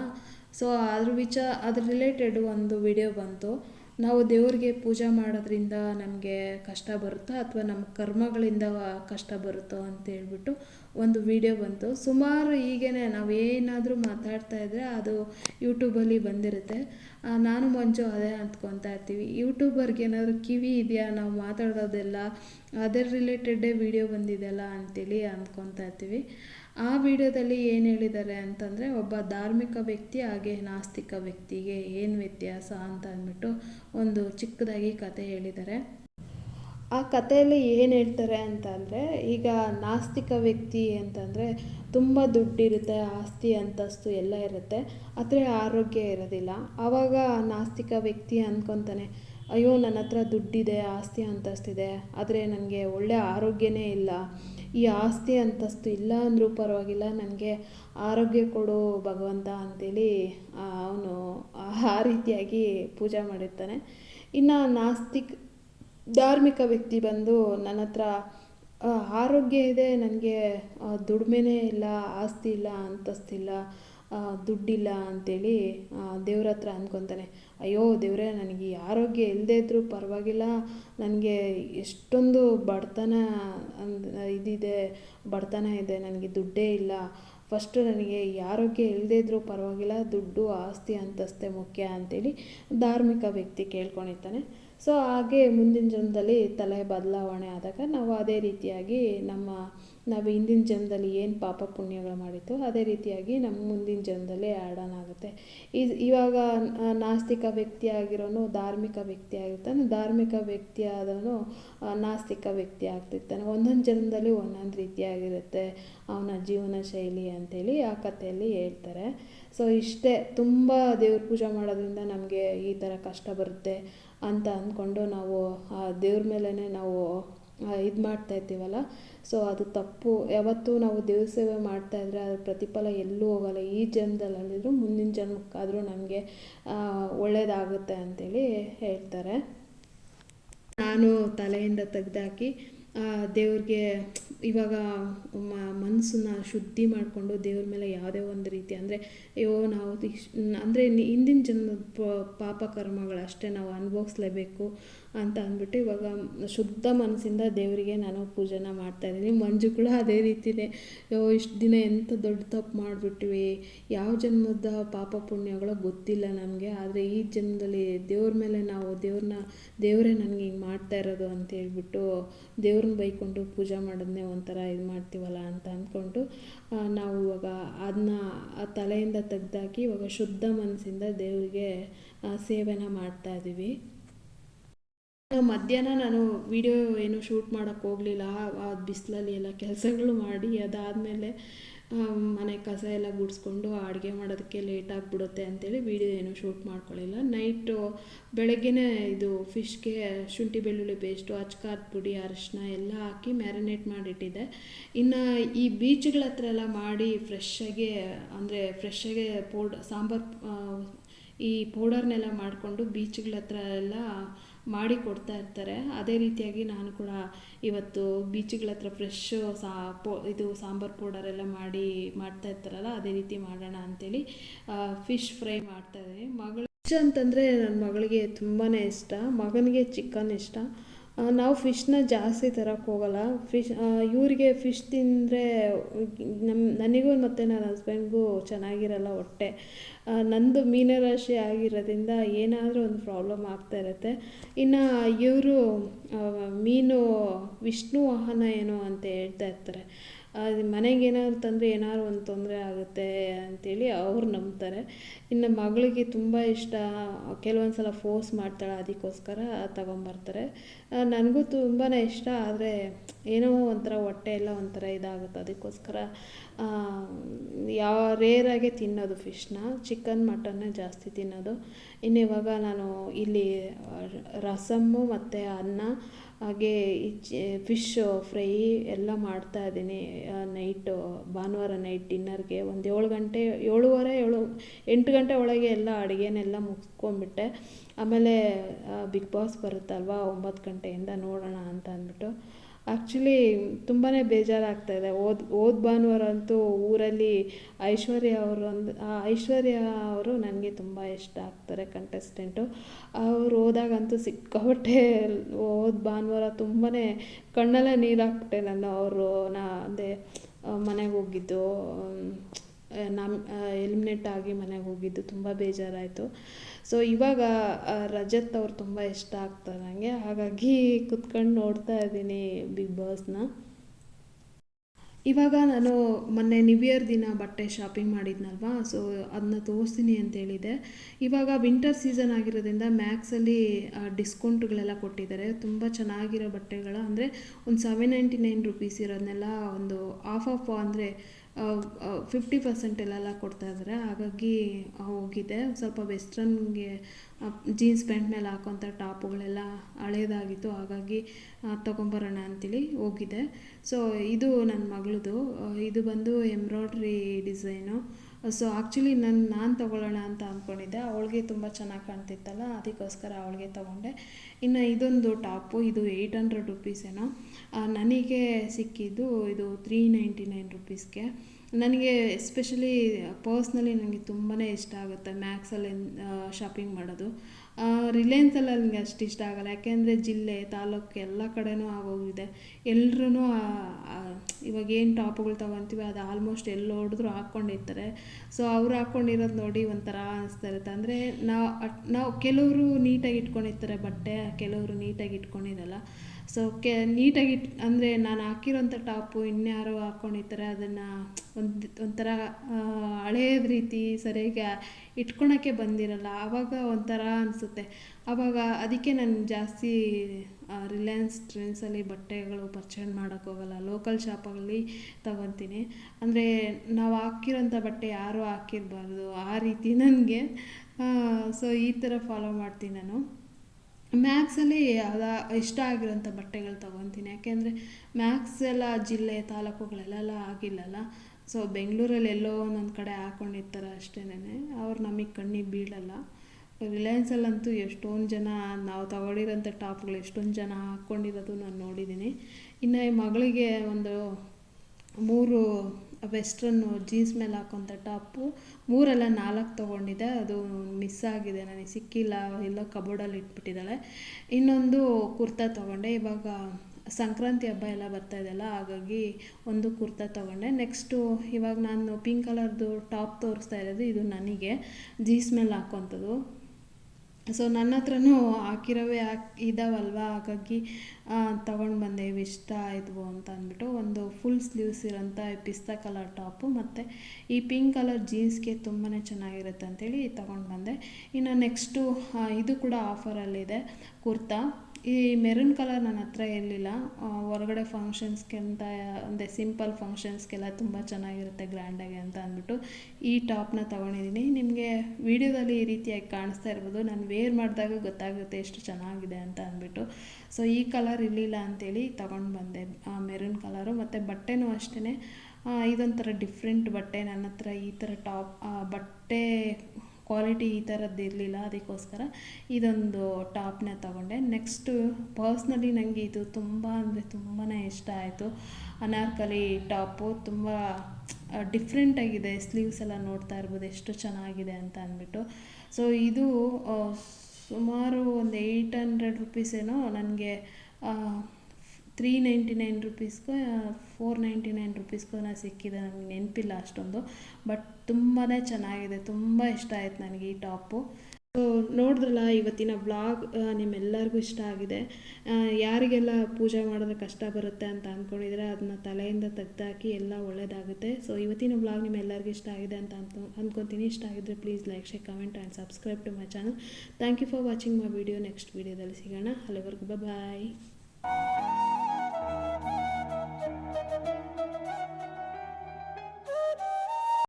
ಸೊ ಅದ್ರ ವಿಚಾರ ಅದ್ರ ರಿಲೇಟೆಡ್ ಒಂದು ವಿಡಿಯೋ ಬಂತು. ನಾವು ದೇವ್ರಿಗೆ ಪೂಜೆ ಮಾಡೋದ್ರಿಂದ ನಮಗೆ ಕಷ್ಟ ಬರುತ್ತಾ ಅಥವಾ ನಮ್ಮ ಕರ್ಮಗಳಿಂದ ಕಷ್ಟ ಬರುತ್ತೋ ಅಂತ ಹೇಳ್ಬಿಟ್ಟು ಒಂದು ವಿಡಿಯೋ ಬಂತು. ಸುಮಾರು ಹೀಗೇನೆ ನಾವೇನಾದರೂ ಮಾತಾಡ್ತಾ ಇದ್ದರೆ ಅದು ಯೂಟ್ಯೂಬಲ್ಲಿ ಬಂದಿರುತ್ತೆ. ನಾನು ಮಂಜು ಅದೇ ಅಂದ್ಕೊತಾ ಇರ್ತೀವಿ. ಯೂಟ್ಯೂಬರ್ಗೆ ಏನಾದರೂ ಕಿವಿ ಇದೆಯಾ? ನಾವು ಮಾತಾಡೋದೆಲ್ಲ, ಅದರ ರಿಲೇಟೆಡೇ ವಿಡಿಯೋ ಬಂದಿದೆಯಲ್ಲ ಅಂತೇಳಿ ಅಂದ್ಕೊತಾ ಇರ್ತೀವಿ. ಆ ವಿಡಿಯೋದಲ್ಲಿ ಏನು ಹೇಳಿದ್ದಾರೆ ಅಂತಂದರೆ, ಒಬ್ಬ ಧಾರ್ಮಿಕ ವ್ಯಕ್ತಿ ಹಾಗೆ ನಾಸ್ತಿಕ ವ್ಯಕ್ತಿಗೆ ಏನು ವ್ಯತ್ಯಾಸ ಅಂತ ಅಂದ್ಬಿಟ್ಟು ಒಂದು ಚಿಕ್ಕದಾಗಿ ಕತೆ ಹೇಳಿದ್ದಾರೆ ಆ ಕಥೆಯಲ್ಲಿ ಏನು ಹೇಳ್ತಾರೆ ಅಂತ ಅಂದರೆ ಈಗ ನಾಸ್ತಿಕ ವ್ಯಕ್ತಿ ಅಂತಂದರೆ ತುಂಬ ದುಡ್ಡಿರುತ್ತೆ, ಆಸ್ತಿ, ಅಂತಸ್ತು ಎಲ್ಲ ಇರುತ್ತೆ, ಆದರೆ ಆರೋಗ್ಯ ಇರೋದಿಲ್ಲ. ಆವಾಗ ನಾಸ್ತಿಕ ವ್ಯಕ್ತಿ ಅಂದ್ಕೊತಾನೆ ಅಯ್ಯೋ, ನನ್ನ ಹತ್ರ ದುಡ್ಡಿದೆ, ಆಸ್ತಿ, ಅಂತಸ್ತಿದೆ, ಆದರೆ ನನಗೆ ಒಳ್ಳೆಯ ಆರೋಗ್ಯನೇ ಇಲ್ಲ. ಈ ಆಸ್ತಿ, ಅಂತಸ್ತು ಇಲ್ಲ ಅಂದರೂ ಪರವಾಗಿಲ್ಲ, ನನಗೆ ಆರೋಗ್ಯ ಕೊಡು ಭಗವಂತ ಅಂತೇಳಿ ಅವನು ಆ ರೀತಿಯಾಗಿ ಪೂಜೆ ಮಾಡಿರ್ತಾನೆ. ಇನ್ನು ನಾಸ್ತಿಕ್ ಧಾರ್ಮಿಕ ವ್ಯಕ್ತಿ ಬಂದು ನನ್ನ ಹತ್ರ ಆರೋಗ್ಯ ಇದೆ, ನನಗೆ ದುಡಿಮೆನೇ ಇಲ್ಲ, ಆಸ್ತಿ ಇಲ್ಲ ಅಂತಸ್ತಿಲ್ಲ ದುಡ್ಡಿಲ್ಲ ಅಂತೇಳಿ ದೇವ್ರ ಹತ್ರ ಅಂದ್ಕೊತಾನೆ. ಅಯ್ಯೋ, ದೇವರೇ, ನನಗೆ ಈ ಆರೋಗ್ಯ ಇಲ್ಲದೇ ಇದ್ದರೂ ಪರವಾಗಿಲ್ಲ. ನನಗೆ ಎಷ್ಟೊಂದು ಬಡತನ ಇದಿದೆ, ಬಡತನ ಇದೆ, ನನಗೆ ದುಡ್ಡೇ ಇಲ್ಲ. ಫಸ್ಟು ನನಗೆ ಈ ಆರೋಗ್ಯ ಇಲ್ಲದೇ ಇದ್ದರೂ ಪರವಾಗಿಲ್ಲ, ದುಡ್ಡು, ಆಸ್ತಿ, ಅಂತಸ್ತೇ ಮುಖ್ಯ ಅಂತೇಳಿ ಧಾರ್ಮಿಕ ವ್ಯಕ್ತಿ ಕೇಳ್ಕೊಂಡಿರ್ತಾನೆ. ಸೊ ಹಾಗೆ ಮುಂದಿನ ಜನ್ಮದಲ್ಲಿ ತಲೆ ಬದಲಾವಣೆ ಆದಾಗ ನಾವು ಅದೇ ರೀತಿಯಾಗಿ ನಮ್ಮ, ನಾವು ಹಿಂದಿನ ಜನ್ಮದಲ್ಲಿ ಏನು ಪಾಪ ಪುಣ್ಯಗಳು ಮಾಡಿತ್ತು ಅದೇ ರೀತಿಯಾಗಿ ನಮ್ಮ ಮುಂದಿನ ಜನ್ಮದಲ್ಲಿ ಆ್ಯಡ್ ಆನ್ ಆಗುತ್ತೆ. ಇವಾಗ ನಾಸ್ತಿಕ ವ್ಯಕ್ತಿ ಆಗಿರೋನು ಧಾರ್ಮಿಕ ವ್ಯಕ್ತಿ ಆಗಿರ್ತಾನೆ. ಧಾರ್ಮಿಕ ವ್ಯಕ್ತಿ ಆದವನು ನಾಸ್ತಿಕ ವ್ಯಕ್ತಿ ಆಗ್ತಿರ್ತಾನೆ. ಒಂದೊಂದು ಜನ್ಮದಲ್ಲಿ ಒಂದೊಂದು ರೀತಿಯಾಗಿರುತ್ತೆ ಅವನ ಜೀವನ ಶೈಲಿ ಅಂತೇಳಿ ಆ ಕಥೆಯಲ್ಲಿ ಹೇಳ್ತಾರೆ. ಸೊ ಇಷ್ಟೇ, ತುಂಬ ದೇವ್ರ ಪೂಜೆ ಮಾಡೋದ್ರಿಂದ ನಮಗೆ ಈ ಥರ ಕಷ್ಟ ಬರುತ್ತೆ ಅಂತ ಅಂದ್ಕೊಂಡು ನಾವು ಆ ದೇವ್ರ ಮೇಲೇ ನಾವು ಇದು ಮಾಡ್ತಾ ಇರ್ತೀವಲ್ಲ? ಸೊ ಅದು ತಪ್ಪು. ಯಾವತ್ತೂ ನಾವು ದೇವ್ರ ಸೇವೆ ಮಾಡ್ತಾ ಇದ್ದರೆ ಅದ್ರ ಪ್ರತಿಫಲ ಎಲ್ಲೂ ಹೋಗಲ್ಲ. ಈ ಜನ್ಮದಲ್ಲಿ ಮುಂದಿನ ಜನ್ಮಕ್ಕಾದರೂ ನಮಗೆ ಒಳ್ಳೆಯದಾಗುತ್ತೆ ಅಂತೇಳಿ ಹೇಳ್ತಾರೆ. ನಾನು ತಲೆಯಿಂದ ತೆಗ್ದಾಕಿ ದೇವ್ರಿಗೆ ಇವಾಗ ಮನಸ್ಸನ್ನು ಶುದ್ಧಿ ಮಾಡಿಕೊಂಡು ದೇವ್ರ ಮೇಲೆ ಯಾವುದೇ ಒಂದು ರೀತಿ ಅಂದರೆ, ಅಯ್ಯೋ ನಾವು ಅಂದರೆ ಹಿಂದಿನ ಜನ್ಮದ ಪಾಪ ಕರ್ಮಗಳಷ್ಟೇ ನಾವು ಅನುಭವಿಸ್ಲೇಬೇಕು. ಅಂತ ಅಂದ್ಬಿಟ್ಟು ಇವಾಗ ಶುದ್ಧ ಮನಸ್ಸಿಂದ ದೇವರಿಗೆ ನಾನು ಪೂಜೆನ ಮಾಡ್ತಾಯಿದ್ದೀನಿ ಮಂಜು ಕೂಡ ಅದೇ ರೀತಿನೇ ಇಷ್ಟು ದಿನ ಎಂಥ ದೊಡ್ಡ ತಪ್ಪು ಮಾಡಿಬಿಟ್ವಿ. ಯಾವ ಜನ್ಮದ ಪಾಪ ಪುಣ್ಯಗಳು ಗೊತ್ತಿಲ್ಲ ನಮಗೆ. ಆದರೆ ಈ ಜನ್ಮದಲ್ಲಿ ದೇವ್ರ ಮೇಲೆ ನಾವು ದೇವ್ರನ್ನ ದೇವರೇ ನನಗೆ ಹಿಂಗೆ ಮಾಡ್ತಾ ಇರೋದು ಅಂತ ಹೇಳ್ಬಿಟ್ಟು ದೇವ್ರನ್ನ ಬೈಕೊಂಡು ಪೂಜೆ ಮಾಡೋದನ್ನೇ ಒಂಥರ ಇದು ಮಾಡ್ತೀವಲ್ಲ ಅಂತ ಅಂದ್ಕೊಂಡು ನಾವು ಇವಾಗ ಅದನ್ನ ಆ ತಲೆಯಿಂದ ತೆಗ್ದಾಕಿ ಇವಾಗ ಶುದ್ಧ ಮನಸ್ಸಿಂದ ದೇವರಿಗೆ ಸೇವೆನ ಮಾಡ್ತಾಯಿದ್ದೀವಿ ಮಧ್ಯಾಹ್ನ ನಾನು ವಿಡಿಯೋ ಏನು ಶೂಟ್ ಮಾಡೋಕ್ಕೆ ಹೋಗಲಿಲ್ಲ. ಆ ಬಿಸಿಲಲ್ಲಿ ಎಲ್ಲ ಕೆಲಸಗಳು ಮಾಡಿ ಅದಾದಮೇಲೆ ಮನೆ ಕಸ ಎಲ್ಲ ಗುಡಿಸ್ಕೊಂಡು ಅಡುಗೆ ಮಾಡೋದಕ್ಕೆ ಲೇಟ್ ಆಗಿಬಿಡುತ್ತೆ ಅಂತೇಳಿ ವೀಡಿಯೋ ಏನು ಶೂಟ್ ಮಾಡ್ಕೊಳ್ಳಿಲ್ಲ ನೈಟು ಬೆಳಗ್ಗೆನೇ ಇದು ಫಿಶ್ಗೆ ಶುಂಠಿ ಬೆಳ್ಳುಳ್ಳಿ ಪೇಸ್ಟು ಅಚ್ಕಾದ ಪುಡಿ ಅರಿಶಿನ ಎಲ್ಲ ಹಾಕಿ ಮ್ಯಾರಿನೇಟ್ ಮಾಡಿಟ್ಟಿದ್ದೆ. ಇನ್ನು ಈ ಬೀಚ್ಗಳ ಹತ್ರ ಎಲ್ಲ ಮಾಡಿ ಫ್ರೆಶ್ಶಾಗಿ ಅಂದರೆ ಫ್ರೆಶ್ಶಾಗೆ ಪೌಡ್ ಸಾಂಬಾರು ಈ ಪೌಡರ್ನೆಲ್ಲ ಮಾಡಿಕೊಂಡು ಬೀಚ್ಗಳ ಹತ್ರ ಎಲ್ಲ ಮಾಡಿ ಕೊಡ್ತಾ ಇರ್ತಾರೆ. ಅದೇ ರೀತಿಯಾಗಿ ನಾನು ಕೂಡ ಇವತ್ತು ಬೀಚ್ಗಳ ಹತ್ರ ಫ್ರೆಶ್ಶು ಸಾ, ಪೋ, ಇದು ಸಾಂಬಾರು ಪೌಡರ್ ಎಲ್ಲ ಮಾಡಿ ಮಾಡ್ತಾ ಇರ್ತಾರಲ್ಲ, ಅದೇ ರೀತಿ ಮಾಡೋಣ ಅಂಥೇಳಿ ಫಿಶ್ ಫ್ರೈ ಮಾಡ್ತಾ ಇದ್ದೀನಿ. ಮಗಳು ಫಿಶ್ ಅಂತಂದರೆ ನನ್ನ ಮಗಳಿಗೆ ತುಂಬಾ ಇಷ್ಟ. ಮಗನಿಗೆ ಚಿಕನ್ ಇಷ್ಟ. ನಾವು ಫಿಶ್ನ ಜಾಸ್ತಿ ತರಕ್ಕೆ ಹೋಗಲ್ಲ. ಫಿಶ್ ಇವರಿಗೆ ಫಿಶ್ ತಿಂದರೆ ನಮ್ಮ ನನಗೂ ಮತ್ತು ನನ್ನ ಹಸ್ಬೆಂಡ್ಗೂ ಚೆನ್ನಾಗಿರಲ್ಲ ಹೊಟ್ಟೆ. ನಂದು ಮೀನರಾಶಿ ಆಗಿರೋದ್ರಿಂದ ಏನಾದರೂ ಒಂದು ಪ್ರಾಬ್ಲಮ್ ಆಗ್ತಾ ಇರುತ್ತೆ. ಇನ್ನು ಇವರು ಮೀನು ವಿಷ್ಣು ವಾಹನ ಏನೋ ಅಂತ ಹೇಳ್ತಾ ಇರ್ತಾರೆ. ಅದು ಮನೆಗೆ ಏನಾದ್ರು ತಂದರೆ ಏನಾದ್ರು ಒಂದು ತೊಂದರೆ ಆಗುತ್ತೆ ಅಂತೇಳಿ ಅವ್ರು ನಂಬ್ತಾರೆ. ಇನ್ನು ಮಗಳಿಗೆ ತುಂಬ ಇಷ್ಟ ಕೆಲವೊಂದು ಸಲ ಫೋರ್ಸ್ ಮಾಡ್ತಾಳೆ ಅದಕ್ಕೋಸ್ಕರ ತಗೊಂಬರ್ತಾರೆ. ನನಗೂ ತುಂಬಾ ಇಷ್ಟ, ಆದರೆ ಏನೋ ಒಂಥರ ಹೊಟ್ಟೆ ಎಲ್ಲ ಒಂಥರ ಇದಾಗುತ್ತೆ. ಅದಕ್ಕೋಸ್ಕರ ಯಾವ ರೇರಾಗೆ ತಿನ್ನೋದು ಫಿಶ್ನ ಚಿಕನ್ ಮಟನ್ನೇ ಜಾಸ್ತಿ ತಿನ್ನೋದು. ಇನ್ನು ಇವಾಗ ನಾನು ಇಲ್ಲಿ ರಸಮ್ಮು ಮತ್ತು ಅನ್ನ ಹಾಗೆ ಫಿಶ್ ಫ್ರೈ ಎಲ್ಲ ಮಾಡ್ತಾ ಇದ್ದೀನಿ. ನೈಟು ಭಾನುವಾರ ನೈಟ್ ಡಿನ್ನರ್ಗೆ ಒಂದು ಏಳು ಗಂಟೆ, ಏಳುವರೆ, ಏಳು, ಎಂಟು ಗಂಟೆ ಒಳಗೆ ಎಲ್ಲ ಅಡುಗೆನೆಲ್ಲ ಮುಗಿಸ್ಕೊಂಬಿಟ್ಟೆ ಆಮೇಲೆ ಬಿಗ್ ಬಾಸ್ ಬರುತ್ತಲ್ವಾ, ಒಂಬತ್ತು ಗಂಟೆಯಿಂದ ನೋಡೋಣ ಅಂತ ಅಂದ್ಬಿಟ್ಟು. ಆ್ಯಕ್ಚುಲಿ ತುಂಬಾ ಬೇಜಾರಾಗ್ತಾ ಇದೆ. ಓದ್ ಭಾನುವಾರ ಅಂತೂ ಊರಲ್ಲಿ ಐಶ್ವರ್ಯ ಅವರು ಒಂದು ಐಶ್ವರ್ಯ ಅವರು ನನಗೆ ತುಂಬ ಇಷ್ಟ ಆಗ್ತಾರೆ ಕಂಟೆಸ್ಟೆಂಟು ಅವ್ರು ಹೋದಾಗಂತೂ ಸಿಕ್ಕಾಪಟ್ಟೆ ಓದ್ ಭಾನುವಾರ ತುಂಬಾ ಕಣ್ಣಲ್ಲೇ ನೀರು ಹಾಕ್ಬಿಟ್ಟೆ ನಾನು ಅವರು. ನಾ ಅದೇ, ಮನೆಗೆ ಹೋಗಿದ್ದು ನಮ್ಮ ಎಲಿಮಿನೇಟ್ ಆಗಿ ಮನೆಗೆ ಹೋಗಿದ್ದು ತುಂಬ ಬೇಜಾರಾಯಿತು. ಸೊ ಇವಾಗ ರಜತ್ ಅವ್ರು ತುಂಬ ಇಷ್ಟ ಆಗ್ತಾರೆ ನನಗೆ ಹಾಗಾಗಿ ಕುತ್ಕೊಂಡು ನೋಡ್ತಾ ಇದ್ದೀನಿ ಬಿಗ್ ಬಾಸ್ನ ಇವಾಗ ನಾನು ಮೊನ್ನೆ ನ್ಯೂ ಇಯರ್ ದಿನ ಬಟ್ಟೆ ಶಾಪಿಂಗ್ ಮಾಡಿದ್ನಲ್ವಾ? ಸೊ ಅದನ್ನ ತೋರಿಸ್ತೀನಿ ಅಂತ ಹೇಳಿದೆ. ಇವಾಗ ವಿಂಟರ್ ಸೀಸನ್ ಆಗಿರೋದ್ರಿಂದ ಮ್ಯಾಕ್ಸಲ್ಲಿ ಡಿಸ್ಕೌಂಟ್ಗಳೆಲ್ಲ ಕೊಟ್ಟಿದ್ದಾರೆ. ತುಂಬ ಚೆನ್ನಾಗಿರೋ ಬಟ್ಟೆಗಳ, ಅಂದರೆ ಒಂದು ಸೆವೆನ್ ನೈಂಟಿ ನೈನ್ ರುಪೀಸ್ ಇರೋದನ್ನೆಲ್ಲ ಒಂದು ಆಫ್ ಆಫ್ ಅಂದರೆ ಫಿಫ್ಟಿ ಪರ್ಸೆಂಟಲ್ಲೆಲ್ಲ ಕೊಡ್ತಾ ಇದ್ದಾರೆ. ಹಾಗಾಗಿ ಹೋಗಿದೆ. ಸ್ವಲ್ಪ ವೆಸ್ಟ್ರನ್ಗೆ ಜೀನ್ಸ್ ಪ್ಯಾಂಟ್ ಮೇಲೆ ಹಾಕೋಂಥ ಟಾಪುಗಳೆಲ್ಲ ಹಳೇದಾಗಿತ್ತು. ಹಾಗಾಗಿ ತೊಗೊಂಬರೋಣ ಅಂತೇಳಿ ಹೋಗಿದೆ. ಸೊ ಇದು ನನ್ನ ಮಗಳದು. ಇದು ಬಂದು ಎಂಬ್ರಾಯ್ಡ್ರಿ ಡಿಸೈನು. ಸೊ ಆ್ಯಕ್ಚುಲಿ ನಾನು ನಾನು ತೊಗೊಳ್ಳೋಣ ಅಂತ ಅಂದ್ಕೊಂಡಿದ್ದೆ ಅವಳಿಗೆ ತುಂಬ ಚೆನ್ನಾಗಿ ಕಾಣ್ತಿತ್ತಲ್ಲ, ಅದಕ್ಕೋಸ್ಕರ ಅವಳಿಗೆ ತೊಗೊಂಡೆ. ಇನ್ನು ಇದೊಂದು ಟಾಪು, ಇದು ಏಯ್ಟ್ ಹಂಡ್ರೆಡ್ ರುಪೀಸೇನೋ ನನಗೆ ಸಿಕ್ಕಿದ್ದು ಇದು ತ್ರೀ ನೈಂಟಿ ನೈನ್ ರುಪೀಸ್ಗೆ ನನಗೆ ಎಸ್ಪೆಷಲಿ ಪರ್ಸ್ನಲಿ ನನಗೆ ತುಂಬಾ ಇಷ್ಟ ಆಗುತ್ತೆ ಮ್ಯಾಕ್ಸಲ್ಲಿ ಶಾಪಿಂಗ್ ಮಾಡೋದು. ರಿಲಯನ್ಸಲ್ಲಿ ನನಗೆ ಅಷ್ಟು ಇಷ್ಟ ಆಗಲ್ಲ. ಯಾಕೆಂದರೆ ಜಿಲ್ಲೆ, ತಾಲೂಕು ಎಲ್ಲ ಕಡೆನೂ ಆಗೋಗಿದೆ. ಎಲ್ರೂ ಇವಾಗ ಏನು ಟಾಪ್ಗಳು ತೊಗೊತೀವಿ ಅದು ಆಲ್ಮೋಸ್ಟ್ ಎಲ್ಲಿ ನೋಡಿದ್ರು ಹಾಕ್ಕೊಂಡಿರ್ತಾರೆ ಸೊ ಅವ್ರು ಹಾಕ್ಕೊಂಡಿರೋದು ನೋಡಿ ಒಂಥರ ಅನಿಸ್ತಾ ಇರುತ್ತೆ. ಅಂದರೆ ನಾವು ನಾವು ಕೆಲವರು ನೀಟಾಗಿ ಇಟ್ಕೊಂಡಿರ್ತಾರೆ ಬಟ್ಟೆ, ಕೆಲವರು ನೀಟಾಗಿ ಇಟ್ಕೊಂಡಿರಲ್ಲ. ಸೊ ಕೆ ನೀಟಾಗಿ ಅಂದರೆ ನಾನು ಹಾಕಿರೋಂಥ ಟಾಪು ಇನ್ಯಾರೋ ಹಾಕ್ಕೊಂಡಿರ್ತಾರೆ ಅದನ್ನು ಒಂದು ಒಂಥರ ಹಳೆಯ ರೀತಿ ಸರಿಯಾಗಿ ಇಟ್ಕೊಳಕ್ಕೆ ಬಂದಿರಲ್ಲ, ಆವಾಗ ಒಂಥರ ಅನಿಸುತ್ತೆ. ಆವಾಗ ಅದಕ್ಕೆ ನಾನು ಜಾಸ್ತಿ ರಿಲಯನ್ಸ್ ಟ್ರೆಂಡ್ಸಲ್ಲಿ ಬಟ್ಟೆಗಳು ಪರ್ಚೇಸ್ ಮಾಡೋಕ್ಕೋಗಲ್ಲ ಲೋಕಲ್ ಶಾಪಲ್ಲಿ ತಗೊತೀನಿ. ಅಂದರೆ ನಾವು ಹಾಕಿರೋಂಥ ಬಟ್ಟೆ ಯಾರೂ ಹಾಕಿರಬಾರ್ದು ಆ ರೀತಿ ನನಗೆ. ಸೊ ಈ ಥರ ಫಾಲೋ ಮಾಡ್ತೀನಿ ನಾನು. ಮ್ಯಾಕ್ಸಲ್ಲಿ ಅದ ಇಷ್ಟ ಆಗಿರೋಂಥ ಬಟ್ಟೆಗಳು ತೊಗೊತೀನಿ. ಯಾಕೆಂದರೆ ಮ್ಯಾಕ್ಸ್ ಎಲ್ಲ ಜಿಲ್ಲೆ ತಾಲೂಕುಗಳಲ್ಲೆಲ್ಲ ಆಗಿಲ್ಲಲ್ಲ. ಸೊ ಬೆಂಗಳೂರಲ್ಲಿ ಎಲ್ಲೋ ಒಂದೊಂದು ಕಡೆ ಹಾಕ್ಕೊಂಡಿರ್ತಾರೆ ಅಷ್ಟೇನೆ ಅವ್ರು ನಮಗೆ ಕಣ್ಣಿಗೆ ಬೀಳಲ್ಲ. ರಿಲಯನ್ಸಲ್ಲಂತೂ ಎಷ್ಟೊಂದು ಜನ ನಾವು ತಗೊಂಡಿರೋಂಥ ಟಾಪ್ಗಳು ಎಷ್ಟೊಂದು ಜನ ಹಾಕ್ಕೊಂಡಿರೋದು ನಾನು ನೋಡಿದ್ದೀನಿ ಇನ್ನು ಈ ಮಗಳಿಗೆ ಒಂದು ಮೂರು ವೆಸ್ಟ್ರನ್ನು ಜೀನ್ಸ್ ಮೇಲೆ ಹಾಕೋಂಥ ಟಾಪು ಮೂರಲ್ಲ ನಾಲ್ಕು ತೊಗೊಂಡಿದ್ದೆ ಅದು ಮಿಸ್ ಆಗಿದೆ ನನಗೆ. ಸಿಕ್ಕಿಲ್ಲ. ಎಲ್ಲೋ ಕಬೋರ್ಡಲ್ಲಿ ಇಟ್ಬಿಟ್ಟಿದ್ದಾಳೆ. ಇನ್ನೊಂದು ಕುರ್ತಾ ತೊಗೊಂಡೆ. ಇವಾಗ ಸಂಕ್ರಾಂತಿ ಹಬ್ಬ ಎಲ್ಲ ಬರ್ತಾ ಇದೆಯಲ್ಲ ಹಾಗಾಗಿ ಒಂದು ಕುರ್ತಾ ತೊಗೊಂಡೆ. ನೆಕ್ಸ್ಟು ಇವಾಗ ನಾನು ಪಿಂಕ್ ಕಲರ್ದು ಟಾಪ್ ತೋರಿಸ್ತಾ ಇರೋದು ಇದು ನನಗೆ. ಜೀನ್ಸ್ ಮೇಲೆ ಹಾಕೋಂಥದ್ದು ಸೊ ನನ್ನ ಹತ್ರನೂ ಹಾಕಿರೋವೇ ಹಾಕಿ ಇದ್ದಾವಲ್ವ ಹಾಗಾಗಿ ತಗೊಂಡು ಬಂದೆ. ಇವು ಇಷ್ಟ ಆಯಿತು ಅಂತ ಅಂದ್ಬಿಟ್ಟು ಒಂದು ಫುಲ್ ಸ್ಲೀವ್ಸ್ ಇರೋಂಥ ಪಿಸ್ತಾ ಕಲರ್ ಟಾಪು ಮತ್ತು ಈ ಪಿಂಕ್ ಕಲರ್ ಜೀನ್ಸ್ಗೆ ತುಂಬಾ ಚೆನ್ನಾಗಿರುತ್ತೆ ಅಂತೇಳಿ ತೊಗೊಂಡು ಬಂದೆ. ಇನ್ನು ನೆಕ್ಸ್ಟು ಇದು ಕೂಡ ಆಫರಲ್ಲಿದೆ ಕುರ್ತಾ. ಈ ಮೆರೂನ್ ಕಲರ್ ನನ್ನ ಹತ್ರ ಇರಲಿಲ್ಲ ಹೊರಗಡೆ ಫಂಕ್ಷನ್ಸ್ಗೆ ಅಂತ ಅಂದರೆ ಸಿಂಪಲ್ ಫಂಕ್ಷನ್ಸ್ಗೆಲ್ಲ ತುಂಬ ಚೆನ್ನಾಗಿರುತ್ತೆ ಗ್ರ್ಯಾಂಡಾಗಿ ಅಂತ ಅಂದ್ಬಿಟ್ಟು ಈ ಟಾಪ್ನ ತೊಗೊಂಡಿದ್ದೀನಿ. ನಿಮಗೆ ವಿಡಿಯೋದಲ್ಲಿ ಈ ರೀತಿಯಾಗಿ ಕಾಣಿಸ್ತಾ ಇರ್ಬೋದು. ನಾನು ವೇರ್ ಮಾಡಿದಾಗ ಗೊತ್ತಾಗುತ್ತೆ ಎಷ್ಟು ಚೆನ್ನಾಗಿದೆ ಅಂತ ಅಂದ್ಬಿಟ್ಟು. ಸೊ ಈ ಕಲರ್ ಇರಲಿಲ್ಲ ಅಂಥೇಳಿ ತೊಗೊಂಡು ಬಂದೆ. ಮೆರೂನ್ ಕಲರು ಮತ್ತು ಬಟ್ಟೆನೂ ಅಷ್ಟೇ ಇದೊಂಥರ ಡಿಫ್ರೆಂಟ್ ಬಟ್ಟೆ. ನನ್ನ ಹತ್ರ ಈ ಥರ ಟಾಪ್ ಬಟ್ಟೆ ಕ್ವಾಲಿಟಿ ಈ ಥರದ್ದು ಇರಲಿಲ್ಲ, ಅದಕ್ಕೋಸ್ಕರ ಇದೊಂದು ಟಾಪ್ನ ತಗೊಂಡೆ. ನೆಕ್ಸ್ಟು ಪರ್ಸ್ನಲಿ ನನಗೆ ಇದು ತುಂಬ ಅಂದರೆ ತುಂಬಾ ಇಷ್ಟ ಆಯಿತು. ಅನಾರ್ಕಲಿ ಟಾಪು ತುಂಬ ಡಿಫ್ರೆಂಟಾಗಿದೆ ಸ್ಲೀವ್ಸ್ ಎಲ್ಲ ನೋಡ್ತಾ ಇರ್ಬೋದು ಎಷ್ಟು ಚೆನ್ನಾಗಿದೆ ಅಂತ ಅಂದ್ಬಿಟ್ಟು. ಸೊ ಇದು ಸುಮಾರು ಒಂದು ಏಯ್ಟ್ ಹಂಡ್ರೆಡ್ ರುಪೀಸೇನೋ ನನಗೆ ತ್ರೀ ನೈಂಟಿ ನೈನ್ ರುಪೀಸ್ಗೋ ಫೋರ್ ನೈಂಟಿ ನೈನ್ ರುಪೀಸ್ಗೋ ನಾನು ಸಿಕ್ಕಿದೆ. ನನಗೆ ನೆನಪಿಲ್ಲ ಅಷ್ಟೊಂದು. ಬಟ್ ತುಂಬಾ ಚೆನ್ನಾಗಿದೆ. ತುಂಬ ಇಷ್ಟ ಆಯ್ತು ನನಗೆ ಈ ಟಾಪು. ಸೊ ನೋಡಿದ್ರಲ್ಲ, ಇವತ್ತಿನ ಬ್ಲಾಗ್ ನಿಮ್ಮೆಲ್ಲರಿಗೂ ಇಷ್ಟ ಆಗಿದೆ. ಯಾರಿಗೆಲ್ಲ ಪೂಜೆ ಮಾಡೋದಕ್ಕೆ ಕಷ್ಟ ಬರುತ್ತೆ ಅಂತ ಅಂದ್ಕೊಂಡಿದ್ರೆ ಅದನ್ನ ತಲೆಯಿಂದ ತೆಗ್ದಾಕಿ ಎಲ್ಲ ಒಳ್ಳೇದಾಗುತ್ತೆ. ಸೊ ಇವತ್ತಿನ ಬ್ಲಾಗ್ ನಿಮ್ಮೆಲ್ಲರಿಗೂ ಇಷ್ಟ ಆಗಿದೆ ಅಂತ ಅಂತ ಅಂದ್ಕೊತೀನಿ ಇಷ್ಟ ಆಗಿದ್ರೆ please like share comment and subscribe to my channel thank you for watching my video next ವೀಡಿಯೋದಲ್ಲಿ ಸಿಗೋಣ. ಅಲ್ಲಿವರೆಗೂ ಬಾಯ್